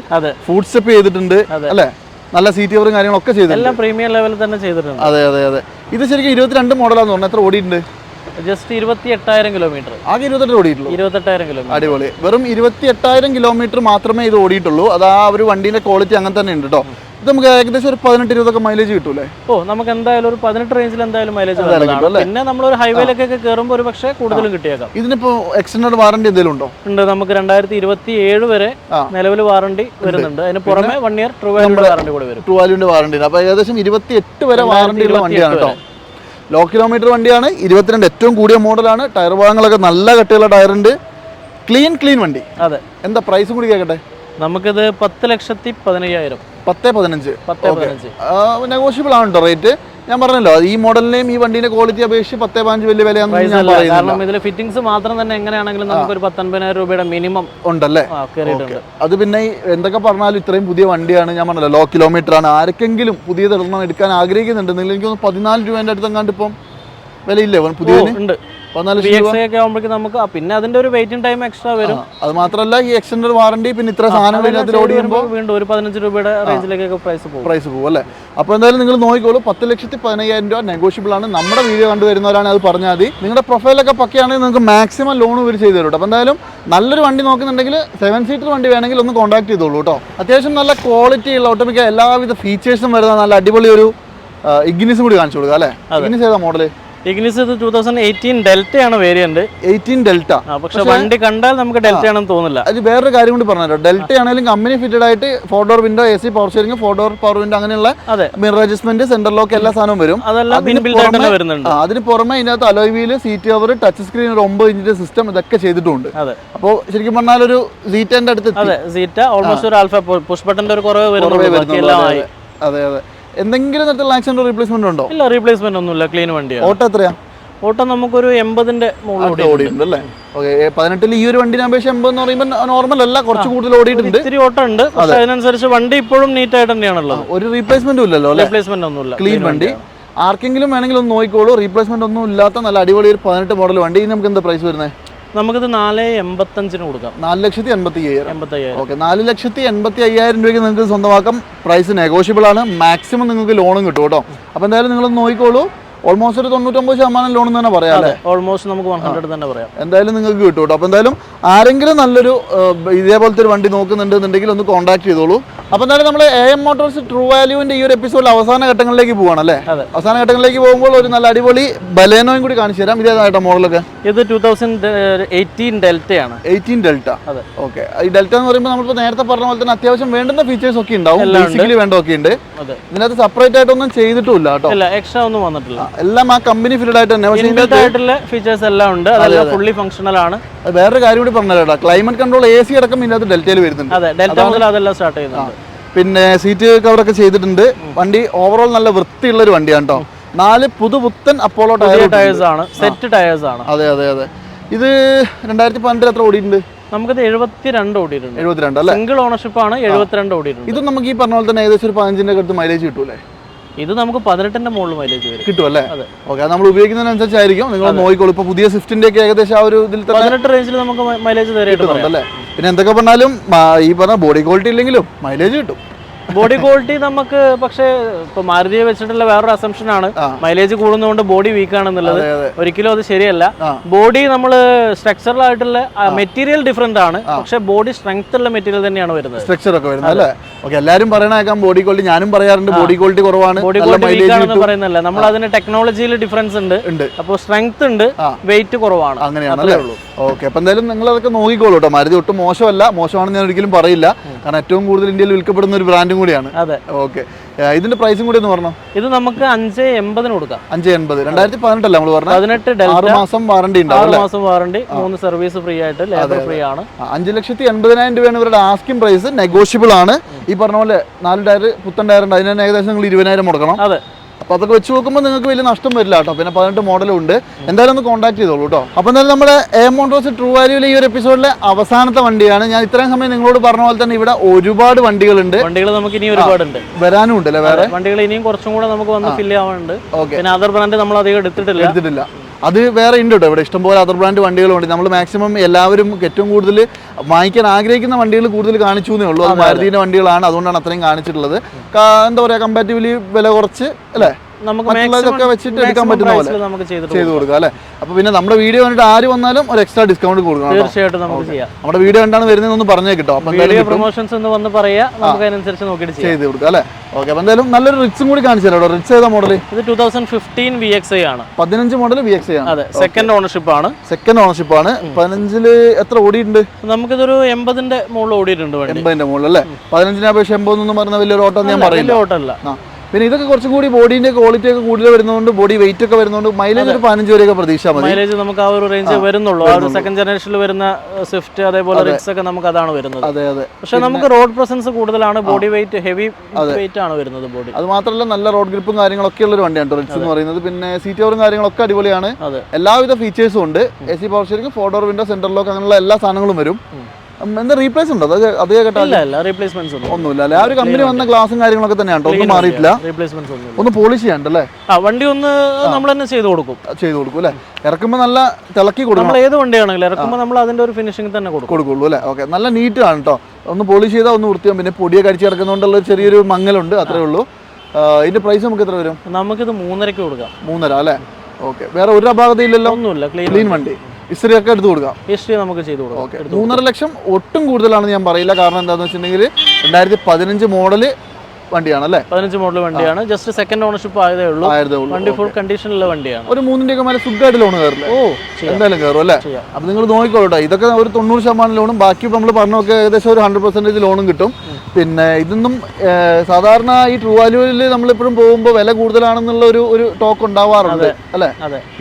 ഫുഡ് സ്റ്റെപ്പ് ചെയ്തിട്ടുണ്ട്. അല്ലെ? നല്ല സീറ്റ് കവറും കാര്യങ്ങളൊക്കെ ചെയ്തിട്ടുണ്ട്. എല്ലാം പ്രീമിയം ലെവലിൽ തന്നെ ചെയ്തിട്ടുണ്ട്. അതെ അതെ അതെ. ഇത് ശരിക്കും ഇരുപത്തിരണ്ട് മോഡലാന്ന് പറഞ്ഞാൽ എത്ര ഓടിയിട്ടുണ്ട്? ജസ്റ്റ് ഇരുപത്തി എട്ടായിരം കിലോമീറ്റർ ആകെ ഇരുപത്തെട്ട് ഓടിയിട്ടുള്ളൂ. ഇരുപത്തെട്ടായിരം കിലോമീറ്റർ അടിപൊളി. വെറും ഇരുപത്തി എട്ടായിരം കിലോമീറ്റർ മാത്രമേ ഇത് ഓടിയിട്ടുള്ളൂ. അത് ആ ഒരു വണ്ടിന്റെ ക്വാളിറ്റി അങ്ങനെ തന്നെ ഉണ്ട് കേട്ടോ ഇത് നമുക്ക് ഏകദേശം ഒരു പതിനെട്ട് ഇരുപതൊക്കെ മൈലേജ് കിട്ടൂലേ? ഓ നമുക്ക് എന്തായാലും ഒരു പതിനെട്ട് റേഞ്ചിൽ എന്തായാലും മൈലേജ് പിന്നെ നമ്മൾ ഒരു ഹൈവേയിലൊക്കെ കയറുമ്പോൾ ഒരു പക്ഷേ കൂടുതലും കിട്ടിയേക്കാം. ഇതിനിപ്പോ എക്സ്റ്റൻഡ് വാറണ്ടി എന്തെങ്കിലും ഉണ്ടോ? ഉണ്ട്. നമുക്ക് രണ്ടായിരത്തി ഇരുപത്തി ഏഴ് വരെ. നിലവിൽ വാറണ്ടി വരുന്നുണ്ട്. അതിന് പുറമെ വൺ ഇയർ ട്രൂ വാലിയുടെ വാറണ്ടി കൂടെ വരും. ട്രൂ വാല്യൂന്റെ വാറണ്ടി അപ്പൊ ഏകദേശം ഇരുപത്തി എട്ട് വരെ വാറണ്ടി ഉള്ള വണ്ടിയാണ് കേട്ടോ ലോ കിലോമീറ്റർ വണ്ടിയാണ്. ഇരുപത്തിരണ്ട് ഏറ്റവും കൂടിയ മോഡലാണ്. ടയർ ഭാഗങ്ങളൊക്കെ നല്ല കട്ടിയുള്ള ടയർ ഉണ്ട് ക്ലീൻ ക്ലീൻ വണ്ടി. അതെ. എന്താ പ്രൈസും കൂടി കേൾക്കട്ടെ നമുക്കിത് പത്ത് ലക്ഷത്തി പതിനയ്യായിരം. പത്ത് പതിനഞ്ച്. പത്ത് പതിനഞ്ച്. നെഗോഷ്യബിൾ ആണ് റേറ്റ് ഞാൻ പറഞ്ഞല്ലോ ഈ മോഡലിനെയും ഈ വണ്ടിന്റെ ക്വാളിറ്റി അപേക്ഷിച്ച് പത്തേ പതിനഞ്ച് വലിയ വിലയാണ് കാരണം ഇതിൽ ഫിറ്റിംഗ്സ് മാത്രം തന്നെ എങ്ങനെയാണെങ്കിലും നമുക്ക് ഒരു പത്തൊൻപതിനായിരം രൂപയുടെ മിനിമം ഉണ്ടല്ലേ? അത് പിന്നെ എന്തൊക്കെ പറഞ്ഞാലും ഇത്രയും പുതിയ വണ്ടിയാണ് ഞാൻ പറഞ്ഞല്ലോ ലോ കിലോമീറ്റർ ആണ്. ആർക്കെങ്കിലും പുതിയതൊരെണ്ണം എടുക്കാൻ ആഗ്രഹിക്കുന്നുണ്ടെങ്കിൽ എനിക്ക് പതിനാല് രൂപേന്റെ അടുത്തെങ്ങാണ്ട് ഇപ്പം വിലയില്ലേ? പുതിയ ഉണ്ട്. ഒക്കെ ആകുമ്പോഴേക്കും നമുക്ക് പിന്നെ അതിന്റെ ഒരു വെയിറ്റിംഗ് ടൈം എക്സ്ട്രാ വരും. അത് മാത്രമല്ല ഈ എക്സ്റ്റൻഡ് വാറണ്ടി പിന്നെ ഇത്ര സാധനങ്ങൾ ഇതിനകത്ത് ലോഡ് ചെയ്യുമ്പോൾ വീണ്ടും ഒരു പതിനഞ്ച് രൂപയുടെ റേഞ്ചിലേക്കൊക്കെ പ്രൈസ് പോകും. പ്രൈസ് പോകും അല്ലേ? അപ്പോൾ എന്തായാലും നിങ്ങൾ നോക്കിക്കോളൂ പത്ത് ലക്ഷത്തി പതിനയ്യായിരം രൂപ നെഗോഷ്യബിൾ ആണ്. നമ്മുടെ വീഡിയോ കണ്ടുവരുന്നവരാണ് അത് പറഞ്ഞാൽ മതി. നിങ്ങളുടെ പ്രൊഫൈലൊക്കെ പക്കയാണെങ്കിൽ നിങ്ങൾക്ക് മാക്സിമം ലോൺ ഇവർ ചെയ്തു തരും അപ്പോൾ എന്തായാലും നല്ലൊരു വണ്ടി നോക്കുന്നുണ്ടെങ്കിൽ സെവൻ സീറ്റർ വണ്ടി വേണമെങ്കിൽ ഒന്ന് കോൺടാക്ട് ചെയ്തോളൂ കേട്ടോ. അത്യാവശ്യം നല്ല ക്വാളിറ്റി ഉള്ള ഒട്ടുമിക്ക എല്ലാവിധ ഫീച്ചേഴ്സും വരുന്ന നല്ല അടിപൊളി ഒരു ഇഗ്നിസും കൂടി കാണിച്ചു കൊടുക്കുക അല്ലേ? ഇഗ്നിസ് ഏതാ മോഡൽ ഇഗ്നിസ് ഇത് ടൂ തൗസൻഡ് എയ്റ്റീൻ ഡെൽറ്റയാണ് വേരിയന്റ് എയ്റ്റീൻ ഡെൽറ്റ പക്ഷെ വണ്ടി കണ്ടാൽ നമുക്ക് ഡെൽറ്റ ആണെന്ന് തോന്നില്ല. അത് വേറൊരു കാര്യം കൂടി പറഞ്ഞല്ലോ ഡെൽറ്റ ആണെങ്കിലും കമ്പനി ഫിറ്റഡ് ആയിട്ട് four door window A C power steering four door power window അങ്ങനെയുള്ള മിറർ അഡ്ജസ്റ്റ്മെന്റ് സെന്റർ ലോക്ക് എല്ലാ സാധനവും വരും. അതിന് പുറമെ- വരുന്നുണ്ട്. അതിന് പുറമെ ഇതിനകത്ത് alloy wheel seat cover touch screen ഒരു ഒമ്പത് ഇഞ്ചിന്റെ സിസ്റ്റം ഇതൊക്കെ ചെയ്തിട്ടുണ്ട്. അപ്പോൾ ശരിക്കും പറഞ്ഞാൽ ഒരു സീറ്റന്റെ അടുത്ത്. അതെ സീറ്റ ഓൾമോസ്റ്റ് ഒരു ആൽഫ പുഷ് ബട്ടന്റെ ഒരു കുറവ് വരുന്നുള്ളൂ. അതെ അതെ. എന്തെങ്കിലും തരത്തിലുള്ള ആക്സിഡന്റ് റീപ്ലേസ്മെന്റ് ഉണ്ടോ? ഇല്ല റീപ്ലേസ്മെന്റ് ഒന്നുമില്ല ക്ലീൻ വണ്ടിയാണ്. ഓട്ടോ എത്രയാ? ഓട്ടം നമുക്കൊരു എൺപതിന്റെ മുകളിൽ ഓടിയിട്ടുണ്ട്. അല്ലേ ഓക്കെ പതിനെട്ടിൽ ഈ ഒരു വണ്ടിനെ അപേക്ഷിച്ച് എൺപത് എന്ന് പറയുമ്പോൾ നോർമൽ അല്ല കുറച്ച് കൂടുതൽ ഓടിയിട്ടുണ്ട്. ഇത്തിരി ഓട്ടം ഉണ്ട് പക്ഷെ അതിനനുസരിച്ച് വണ്ടി ഇപ്പോഴും നീറ്റ് ആയിട്ട് തന്നെയാണുള്ളത് ഒരു റീപ്ലേസ്മെന്റും ഇല്ലല്ലോ റീപ്ലേസ്മെന്റ് ഒന്നുമില്ല ക്ലീൻ വണ്ടി. ആർക്കെങ്കിലും വേണമെങ്കിൽ ഒന്ന് നോക്കിക്കോളൂ റീപ്ലേസ്മെന്റ് ഒന്നും ഇല്ലാത്ത നല്ല അടിപൊളി ഒരു പതിനെട്ട് മോഡൽ വണ്ടി. നമുക്ക് എന്താ പ്രൈസ് വരുന്നത് നമുക്കിത് നാല് എൺപത്തഞ്ചിന് കൊടുക്കാം. നാല് ലക്ഷത്തി എൺപത്തി അയ്യായിരം എൺപത്തി അയ്യായിരം ഓക്കെ നാല് ലക്ഷത്തി എൺപത്തി അയ്യായിരം രൂപയ്ക്ക് നിങ്ങൾക്ക് സ്വന്തമാക്കാം. പ്രൈസ് നെഗോഷ്യബിൾ ആണ്. മാക്സിമം നിങ്ങൾക്ക് ലോണും കിട്ടും കേട്ടോ. അപ്പോൾ എന്തായാലും നിങ്ങളൊന്ന് നോക്കിക്കോളൂ. ഓൾമോസ്റ്റ് ഒരു തൊണ്ണൂറ്റൊമ്പത് ശതമാനം ലോൺ തന്നെ പറയാം അല്ലേ? ഓൾമോസ്റ്റ് നമുക്ക് വൺ ഹൺഡ്രഡ് തന്നെ പറയാം. എന്തായാലും നിങ്ങൾക്ക് കിട്ടും കേട്ടോ. അപ്പോൾ എന്തായാലും ആരെങ്കിലും നല്ലൊരു ഇതേപോലത്തെ ഒരു വണ്ടി നോക്കുന്നുണ്ടെന്നുണ്ടെങ്കിൽ ഒന്ന് കോൺടാക്ട് ചെയ്തോളൂ. അപ്പോൾ എന്തായാലും നമ്മൾ എ എം മോട്ടോഴ്സ് ട്രൂ വാല്യൂവിന്റെ ഈ ഒരു എപ്പിസോഡ് അവസാന ഘട്ടങ്ങളിലേക്ക് പോവാണ് അല്ലേ? അവസാന ഘട്ടങ്ങളിലേക്ക് പോകുമ്പോൾ ഒരു നല്ല അടിപൊളി ബലേനോയും കൂടി കാണിച്ചു തരാം. ഇതേതായിട്ടോ മോഡലൊക്കെ ഇത് ടൂ തൗസൻഡ് എയ്റ്റീൻ ഡെൽറ്റയാണ് എയ്റ്റീൻ ഡെൽറ്റ അതെ. ഓക്കെ ഈ ഡെൽറ്റ എന്ന് പറയുമ്പോൾ നമ്മളിപ്പോൾ നേരത്തെ പറഞ്ഞ പോലെ തന്നെ അത്യാവശ്യം വേണ്ടുന്ന ഫീച്ചേഴ്സ് ഒക്കെ ഉണ്ടാവും. ബേസിക്കലി വേണ്ട ഒക്കെ ഉണ്ട് ഇതിനകത്ത് സെപ്പറേറ്റ് ആയിട്ടൊന്നും ചെയ്തിട്ടില്ല കേട്ടോ. എക്സ്ട്രാ ഒന്നും വന്നിട്ടില്ല. എല്ലാം ആ കമ്പനി ഫിൽഡ് ആയിട്ട് തന്നെ. പക്ഷേ ആയിട്ടുള്ള ഫീച്ചേഴ്സ് എല്ലാം ഉണ്ട്. അതെല്ലാം ഫുള്ളി ഫംഗ്ഷണൽ ആണ്. വേറെ വേറൊരു കാര്യം കൂടി പറഞ്ഞു കേട്ടോ. ക്ലൈമറ്റ് കൺട്രോൾ എ സി അടക്കം ഇതിനകത്ത് ഡെൽറ്റയിൽ വരുന്നുണ്ട്. അതെ ഡെൽറ്റ മുതൽ അതെല്ലാം സ്റ്റാർട്ട് ചെയ്യുന്നുണ്ട്. പിന്നെ സീറ്റ് കവറൊക്കെ ചെയ്തിട്ടുണ്ട്. വണ്ടി ഓവറോൾ നല്ല വൃത്തിയുള്ള ഒരു വണ്ടിയാണ് കേട്ടോ. നാല് പുതുപുത്തൻ അപ്പോളോ ടയേഴ്സ് ആണ്. സെറ്റ് ടയേഴ്സ് ആണ്. അതെ അതെ അതെ. ഇത് രണ്ടായിരത്തി പന്ത്രണ്ടിൽ എത്ര ഓടിയിട്ടുണ്ട്? നമുക്കിത് എഴുപത്തിരണ്ട് ഓടിയിട്ടുണ്ട്. എഴുപത്തിരണ്ട് അല്ലേ? സിംഗിൾ ഓണർഷിപ്പ് ആണ് എഴുപത്തിരണ്ട് ഓടിയിട്ടുണ്ട്. ഇത് നമുക്ക് ഈ പറഞ്ഞ പോലെ തന്നെ ഏകദേശം ഒരു പതിനഞ്ചിന്റെ അടുത്ത് മൈലേജ് കിട്ടൂലേ? ഇത് നമുക്ക് പതിനെട്ടിന്റെ മുകളിൽ മൈലേജ് വരും. കിട്ടും അല്ലേ? ഓക്കെ നമ്മൾ ഉപയോഗിക്കുന്നതിനനുസരിച്ചായിരിക്കും. നിങ്ങൾ നോക്കിക്കോളൂ ഇപ്പൊ പുതിയ സ്വിഫ്റ്റിന്റെ ഒക്കെ ഏകദേശം ആ ഒരു ഇതിൽ പതിനെട്ട് റേഞ്ചിൽ നമുക്ക് മൈലേജ് തരായിട്ട് അല്ലേ? പിന്നെ എന്തൊക്കെ പറഞ്ഞാലും ഈ പറഞ്ഞ ബോഡി ക്വാളിറ്റി ഇല്ലെങ്കിലും മൈലേജ് കിട്ടും. ബോഡി ക്വാളിറ്റി നമുക്ക് പക്ഷേ ഇപ്പൊ മാരുതിയെ വെച്ചിട്ടുള്ള വേറൊരു അസംഷൻ ആണ്. മൈലേജ് കൂടുന്നതുകൊണ്ട് ബോഡി വീക്ക് ആണെന്നുള്ളത്. ഒരിക്കലും അത് ശരിയല്ല. ബോഡി നമ്മൾ സ്ട്രക്ചറൽ ആയിട്ടുള്ള മെറ്റീരിയൽ ഡിഫറെന്റ് ആണ്. പക്ഷെ ബോഡി സ്ട്രെങ്ത് ഉള്ള മെറ്റീരിയൽ തന്നെയാണ് വരുന്നത്. സ്ട്രക്ചർ ഒക്കെ വരുന്നത് അല്ലേ? ഓക്കെ എല്ലാവരും പറയണേക്കാം ബോഡി ക്വാളിറ്റി ഞാനും പറയാറുണ്ട് ബോഡി ക്വാളിറ്റി കുറവാണ് ബോഡി ക്വാളിറ്റി പറയുന്നില്ല നമ്മൾ അതിന് ടെക്നോളജിയിൽ ഡിഫറൻസ് ഉണ്ട്. അപ്പോൾ സ്ട്രെങ്ത് ഉണ്ട് വെയിറ്റ് കുറവാണ്. അങ്ങനെയാണ് അത്രേ അല്ലേ? ഉള്ളൂ. ഓക്കെ അപ്പൊ എന്തായാലും നിങ്ങൾ അതൊക്കെ നോക്കിക്കോളൂ കേട്ടോ. മാരുതി ഒട്ടും മോശമല്ല. മോശമാണെന്ന് ഞാൻ ഒരിക്കലും പറയില്ല. കാരണം ഏറ്റവും കൂടുതൽ ഇന്ത്യയിൽ വിൽക്കപ്പെടുന്ന ഒരു ബ്രാൻഡും കൂടിയാണ്. അതെ. ഓക്കെ ഇതിന്റെ പ്രൈസും കൂടി ഒന്ന് പറഞ്ഞു? ഇത് നമുക്ക് അഞ്ച് എൺപതിന് കൊടുക്കാം. അഞ്ച് എൺപത്. രണ്ടായിരത്തി പതിനെട്ടല്ല നമ്മൾ പറഞ്ഞു? പതിനെട്ട് ആറ് മാസം വാറണ്ടി ഉണ്ട് ആറ് മാസം വാറണ്ടി മൂന്ന് സർവീസ് ഫ്രീ ആയിട്ട് ലേബർ ഫ്രീ ആണ്. അഞ്ച് ലക്ഷത്തി എൺപതിനായിരം രൂപയാണ് ഇവരുടെ ആസ്കിംഗ് പ്രൈസ് നെഗോഷ്യബിൾ ആണ്. ഈ പറഞ്ഞ പോലെ നാല് ടയർ പുത്തൻ ടയർ ഉണ്ട്. അതിന് ഏകദേശം നിങ്ങൾ ഇരുപതിനായിരം മുടക്കണം അതെ. അപ്പോൾ അതൊക്കെ വെച്ച് നോക്കുമ്പോൾ നിങ്ങൾക്ക് വലിയ നഷ്ടം വരില്ല കേട്ടോ. പിന്നെ പതിനെട്ട് മോഡലും ഉണ്ട്. എന്തായാലും ഒന്ന് കോൺടാക്ട് ചെയ്തോളൂ കേട്ടോ. അപ്പോൾ എന്തായാലും നമ്മുടെ എ മോണ്ടോസ് ട്രൂ വാല്യൂവിലെ ഈ ഒരു എപ്പിസോഡിലെ അവസാനത്തെ വണ്ടിയാണ്. ഞാൻ ഇത്രയും സമയം നിങ്ങളോട് പറഞ്ഞ പോലെ തന്നെ ഇവിടെ ഒരുപാട് വണ്ടികളുണ്ട്. വണ്ടികൾ നമുക്ക് ഇനി ഒരുപാടുണ്ട്. വരാനും ഉണ്ട് ഉണ്ടല്ലേ വേറെ? വണ്ടികൾ ഇനിയും കുറച്ചും കൂടെ നമുക്ക് വന്ന് ഫില്ല് ആവാനുണ്ട് ഓക്കെ. പിന്നെ അതർ ബ്രാൻഡ് നമ്മൾ അധികം എടുത്തിട്ടില്ല. എടുത്തിട്ടില്ല. അത് വേറെ ഉണ്ട് കേട്ടോ ഇവിടെ ഇഷ്ടംപോലെ അതർ ബ്രാൻഡ് വണ്ടികളുണ്ട്. നമ്മൾ മാക്സിമം എല്ലാവരും ഏറ്റവും കൂടുതൽ വാങ്ങിക്കാൻ ആഗ്രഹിക്കുന്ന വണ്ടികൾ കൂടുതൽ കാണിച്ചു എന്നേ ഉള്ളൂ. അത് മാരുതിന്റെ വണ്ടികളാണ്. അതുകൊണ്ടാണ് അത്രയും കാണിച്ചിട്ടുള്ളത്. എന്താ പറയുക കമ്പാരിറ്റീവ്ലി വില കുറച്ച് അല്ലേ? മറ്റുള്ളതൊക്കെ വെച്ചിട്ട് എടുക്കാൻ പറ്റുന്ന പോലെ നമുക്ക് ചെയ്തു കൊടുക്കാം. അല്ലേ? അപ്പോൾ പിന്നെ നമ്മുടെ വീഡിയോ കണ്ടിട്ട് ആര് വന്നാലും ഒരു എക്സ്ട്രാ ഡിസ്കൗണ്ട് കൊടുക്കണം തീർച്ചയായിട്ടും നമുക്ക് ചെയ്യാം. നമ്മുടെ വീഡിയോ കണ്ടാണ് വരുന്നതെന്ന് പറഞ്ഞേ കിട്ടോ. അപ്പോൾ പ്രൊമോഷൻസ് എന്ന് വന്ന് പറയാ നമുക്ക് അതിനനുസരിച്ച് നോക്കിയിട്ട് ചെയ്ത് കൊടുക്കുക അല്ലേ? ഓക്കെ അപ്പോൾ എന്തായാലും നല്ലൊരു റിച്ചും കൂടി കാണിച്ചു തരാം കേട്ടോ. ഏതാ മോഡൽ ഇത് two thousand fifteen V X I ആണ്. പതിനഞ്ച് മോഡൽ വി എക്സ് ആണ്. അതെ സെക്കൻഡ് ഓണർഷിപ്പ് ആണ്. സെക്കൻഡ് ഓണർഷിപ്പ് ആണ്. പതിനഞ്ചിൽ എത്ര ഓടിയിട്ടുണ്ട്? നമുക്കിതൊരു എൺപതിന്റെ മുകളിൽ ഓടിയിട്ടുണ്ട് എൺപതിന്റെ മുകളിൽ അല്ലേ? പതിനഞ്ചിനെ അപേക്ഷ എൺപതെന്ന് പറഞ്ഞ വലിയൊരു ഓട്ടം ഞാൻ പറയില്ല. ഓട്ടമല്ല. പിന്നെ ഇതൊക്കെ കുറച്ചും കൂടി ബോഡീന്റെ ക്വാളിറ്റി ഒക്കെ കൂടുതൽ വരുന്നതുകൊണ്ട് ബോഡി വെയിറ്റ് ഒക്കെ വരുന്നതുകൊണ്ട് മൈലേജ് ഒരു പതിനഞ്ച് വരെയൊക്കെ പ്രതീക്ഷ മതി. മൈലേജ് നമുക്ക് ആ ഒരു റേഞ്ച് വരുന്നുള്ളൂ. ആ ഒരു സെക്കൻഡ് ജനറേഷനിൽ വരുന്ന സ്വിഫ്റ്റ് അതേപോലെ റിക്സ് ഒക്കെ നമുക്ക് അതാണ് വരുന്നത്. അതെ അതെ. പക്ഷെ നമുക്ക് റോഡ് പ്രസൻസ് കൂടുതലാണ് ബോഡി വെയിറ്റ് ഹെവി വെയിറ്റ് ആണ് വരുന്നത് ബോഡി അത് മാത്രമല്ല നല്ല റോഡ് ഗ്രിപ്പും കാര്യങ്ങളൊക്കെ ഉള്ള ഒരു വണ്ടിയാണ് റിക്സ് എന്ന് പറയുന്നത്. പിന്നെ സീറ്റ് ഓവറും കാര്യങ്ങളൊക്കെ അടിപൊളിയാണ്. എല്ലാവിധ ഫീച്ചേഴ്സും ഉണ്ട്. A C power steering four door window central lock അങ്ങനെയുള്ള എല്ലാ സാധനങ്ങളും വരും. എന്താ റീപ്ലേസ് ഉണ്ടോ? അത് അത് കേട്ടാ ഇല്ല ഇല്ല റീപ്ലേസ്മെന്റ്സ് ഒന്നും ഒന്നുമില്ല അല്ലേ? ആ ഒരു കമ്പനി വന്ന ഗ്ലാസും കാര്യങ്ങളൊക്കെ തന്നെയാണ്? ഒന്നും മാറിയിട്ടില്ല. റീപ്ലേസ്മെന്റ്സ് ഒന്നും ഒന്ന് പോളിഷ് ചെയ്യാണ്ടല്ലേ ആ വണ്ടി ഒന്ന് നമ്മൾ തന്നെ ചെയ്തു കൊടുക്കും. ചെയ്തു കൊടുക്കും അല്ലേ? ഇറക്കുമ്പോൾ നല്ല തിളക്കി കൊടുക്കും നമ്മൾ ഏത് വണ്ടിയാണെങ്കിലും ഇറക്കുമ്പോൾ നമ്മൾ അതിന്റെ ഒരു ഫിനിഷിംഗ് തന്നെ കൊടുക്കും. കൊടുക്കുള്ളൂ അല്ലേ? ഓക്കെ. നല്ല നീറ്റ് ആണ് കേട്ടോ ഒന്ന് പോളിഷ് ചെയ്താൽ ഒന്ന് വൃത്തിയാകും പിന്നെ പൊടിയൊക്കെ അടിച്ച് കിടക്കുന്നതുകൊണ്ടുള്ള ഒരു ചെറിയൊരു മങ്ങലുണ്ട് അത്രേ ഉള്ളൂ. ഇതിന്റെ പ്രൈസ് നമുക്ക് എത്ര വരും? നമുക്കിത് മൂന്നരക്ക് കൊടുക്കാം. മൂന്നര അല്ലേ? ഓക്കെ. വേറെ ഒരു അപാകത ഇല്ലല്ലോ ഒന്നുമില്ല ക്ലീൻ വണ്ടി. ഇസ്ത്രി ഒക്കെ എടുത്ത് കൊടുക്കാം. ഹിസ്റ്ററി നമുക്ക് ചെയ്തു കൊടുക്കാം. മൂന്നര ലക്ഷം ഒട്ടും കൂടുതലാണെന്ന് ഞാൻ പറയില്ല. കാരണം എന്താണെന്ന് വെച്ചിട്ടുണ്ടെങ്കിൽ രണ്ടായിരത്തി പതിനഞ്ച് മോഡൽ വണ്ടിയാണ് അല്ലേ പതിനഞ്ച് മോഡൽ വണ്ടിയാണ്. ജസ്റ്റ് സെക്കൻഡ് ഓണർഷിപ്പ് ആയതേ ഉള്ളൂ. വണ്ടി ഫുൾ കണ്ടീഷനിലുള്ള വണ്ടിയാണ്. ഒരു മൂന്നിന്റെ ഒക്കെ മേലെ സുഖമായിട്ട് ലോൺ കയറില്ല? ഓ എന്തായാലും കയറും അല്ലേ. അപ്പൊ നിങ്ങൾ നോക്കിക്കോളൂ കേട്ടോ ഇതൊക്കെ ഒരു തൊണ്ണൂറ് ശതമാനം ലോണും ബാക്കി നമ്മൾ പറഞ്ഞൊക്കെ ഏകദേശം ഒരു ഹൺഡ്രഡ് പെർസെന്റേജ് ലോണും കിട്ടും. പിന്നെ ഇതൊന്നും സാധാരണ ഈ ട്രൂ വാല്യൂവിൽ നമ്മളിപ്പോഴും പോകുമ്പോൾ വില കൂടുതലാണെന്നുള്ള ഒരു ഒരു ടോക്ക് ഉണ്ടാവാറുണ്ട് അല്ലേ?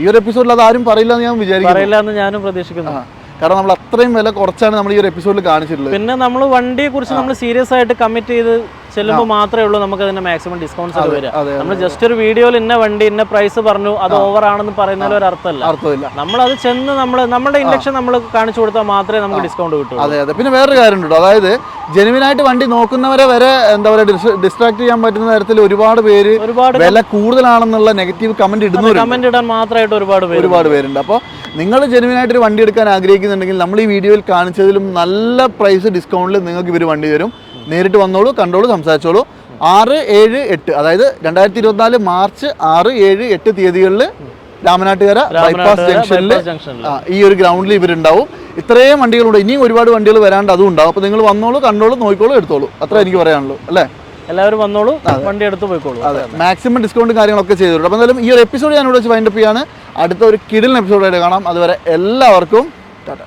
ഈ ഒരു എപ്പിസോഡിൽ അത് ആരും പറയില്ല എന്ന് ഞാൻ വിചാരിക്കുന്നു. പറയില്ല എന്ന് ഞാനും പ്രതീക്ഷിക്കുന്നു. കാരണം നമ്മൾ അത്രയും വില കുറച്ചാണ് നമ്മൾ ഈ ഒരു എപ്പിസോഡിൽ കാണിച്ചിട്ടുള്ളത്. പിന്നെ നമ്മൾ വണ്ടിയെ കുറിച്ച് നമ്മൾ സീരിയസ് ആയിട്ട് കമ്മിറ്റ് ചെയ്ത് ചെല്ലുമ്പോൾ മാത്രമേ ഉള്ളൂ നമുക്ക് അതിന്റെ മാക്സിമം ഡിസ്കൗണ്ട്സ് ഒക്കെ വരിക. നമ്മൾ ജസ്റ്റ് ഒരു വീഡിയോയിൽ ഇന്ന വണ്ടി ഇന്ന പ്രൈസ് പറഞ്ഞു അത് ഓവർ ആണെന്ന് പറയുന്നതിൽ ഒരു അർത്ഥമല്ല. അർത്ഥമില്ല. നമ്മൾ അത് ചെന്ന് നമ്മൾ നമ്മുടെ ഇൻഡക്ഷൻ നമ്മൾ കാണിച്ചു കൊടുത്താൽ മാത്രമേ നമുക്ക് ഡിസ്കൗണ്ട് കിട്ടുള്ളൂ അതെ അതെ. പിന്നെ വേറൊരു കാര്യം ഉണ്ടോ അതായത് ജെനുവിനായിട്ട് വണ്ടി നോക്കുന്നവരെ വരെ എന്താ പറയുക ഡിസ്ട്രാക്ട് ചെയ്യാൻ പറ്റുന്ന തരത്തിൽ ഒരുപാട് പേര് ഒരുപാട് വില കൂടുതലാണെന്നുള്ള നെഗറ്റീവ് കമന്റ് ഇടുന്നവരുണ്ട്. കമന്റ് ഇടാൻ മാത്രമായിട്ട് ഒരുപാട് പേര് ഒരുപാട് പേരുണ്ട്. അപ്പോൾ നിങ്ങൾ ജെനുവിനായിട്ട് ഒരു വണ്ടി എടുക്കാൻ ആഗ്രഹിക്കുന്നുണ്ടെങ്കിൽ നമ്മൾ ഈ വീഡിയോയിൽ കാണിച്ചതിലും നല്ല പ്രൈസ് ഡിസ്കൗണ്ടിൽ നിങ്ങൾക്ക് ഇവർ വണ്ടി തരും. നേരിട്ട് വന്നോളൂ കണ്ടോളൂ സംസാരിച്ചോളൂ. ആറ് ഏഴ് എട്ട് അതായത് രണ്ടായിരത്തി ഇരുപത്തിനാല് മാർച്ച് ആറ് ഏഴ് എട്ട് തീയതികളിൽ രാമനാട്ടുകര ബൈപ്പാസ് ജംഗ്ഷനിൽ ഈ ഒരു ഗ്രൗണ്ടിൽ ഇവരുണ്ടാവും. ഇത്രയും വണ്ടികളുണ്ട്. ഇനിയും ഒരുപാട് വണ്ടികൾ വരാണ്ട് അതും ഉണ്ടാവും. അപ്പോൾ നിങ്ങൾ വന്നോളൂ കണ്ടോളൂ നോക്കിക്കോളൂ എടുത്തോളൂ. അത്ര എനിക്ക് പറയാനുള്ളൂ അല്ലേ? എല്ലാവരും വന്നോളൂ വണ്ടി എടുത്ത് പോയിക്കോളൂ. അതെ. മാക്സിമം ഡിസ്കൗണ്ട് കാര്യങ്ങളൊക്കെ ചെയ്തിട്ടുണ്ട് അപ്പോൾ എന്തായാലും ഈ ഒരു എപ്പിസോഡ് ഞാൻ ഇവിടെ വെച്ച് വൈൻഡപ്പ് ചെയ്യാണ്. അടുത്ത ഒരു കിടിലൻ എപ്പിസോഡായിട്ട് കാണാം. അതുവരെ എല്ലാവർക്കും ടാറ്റ.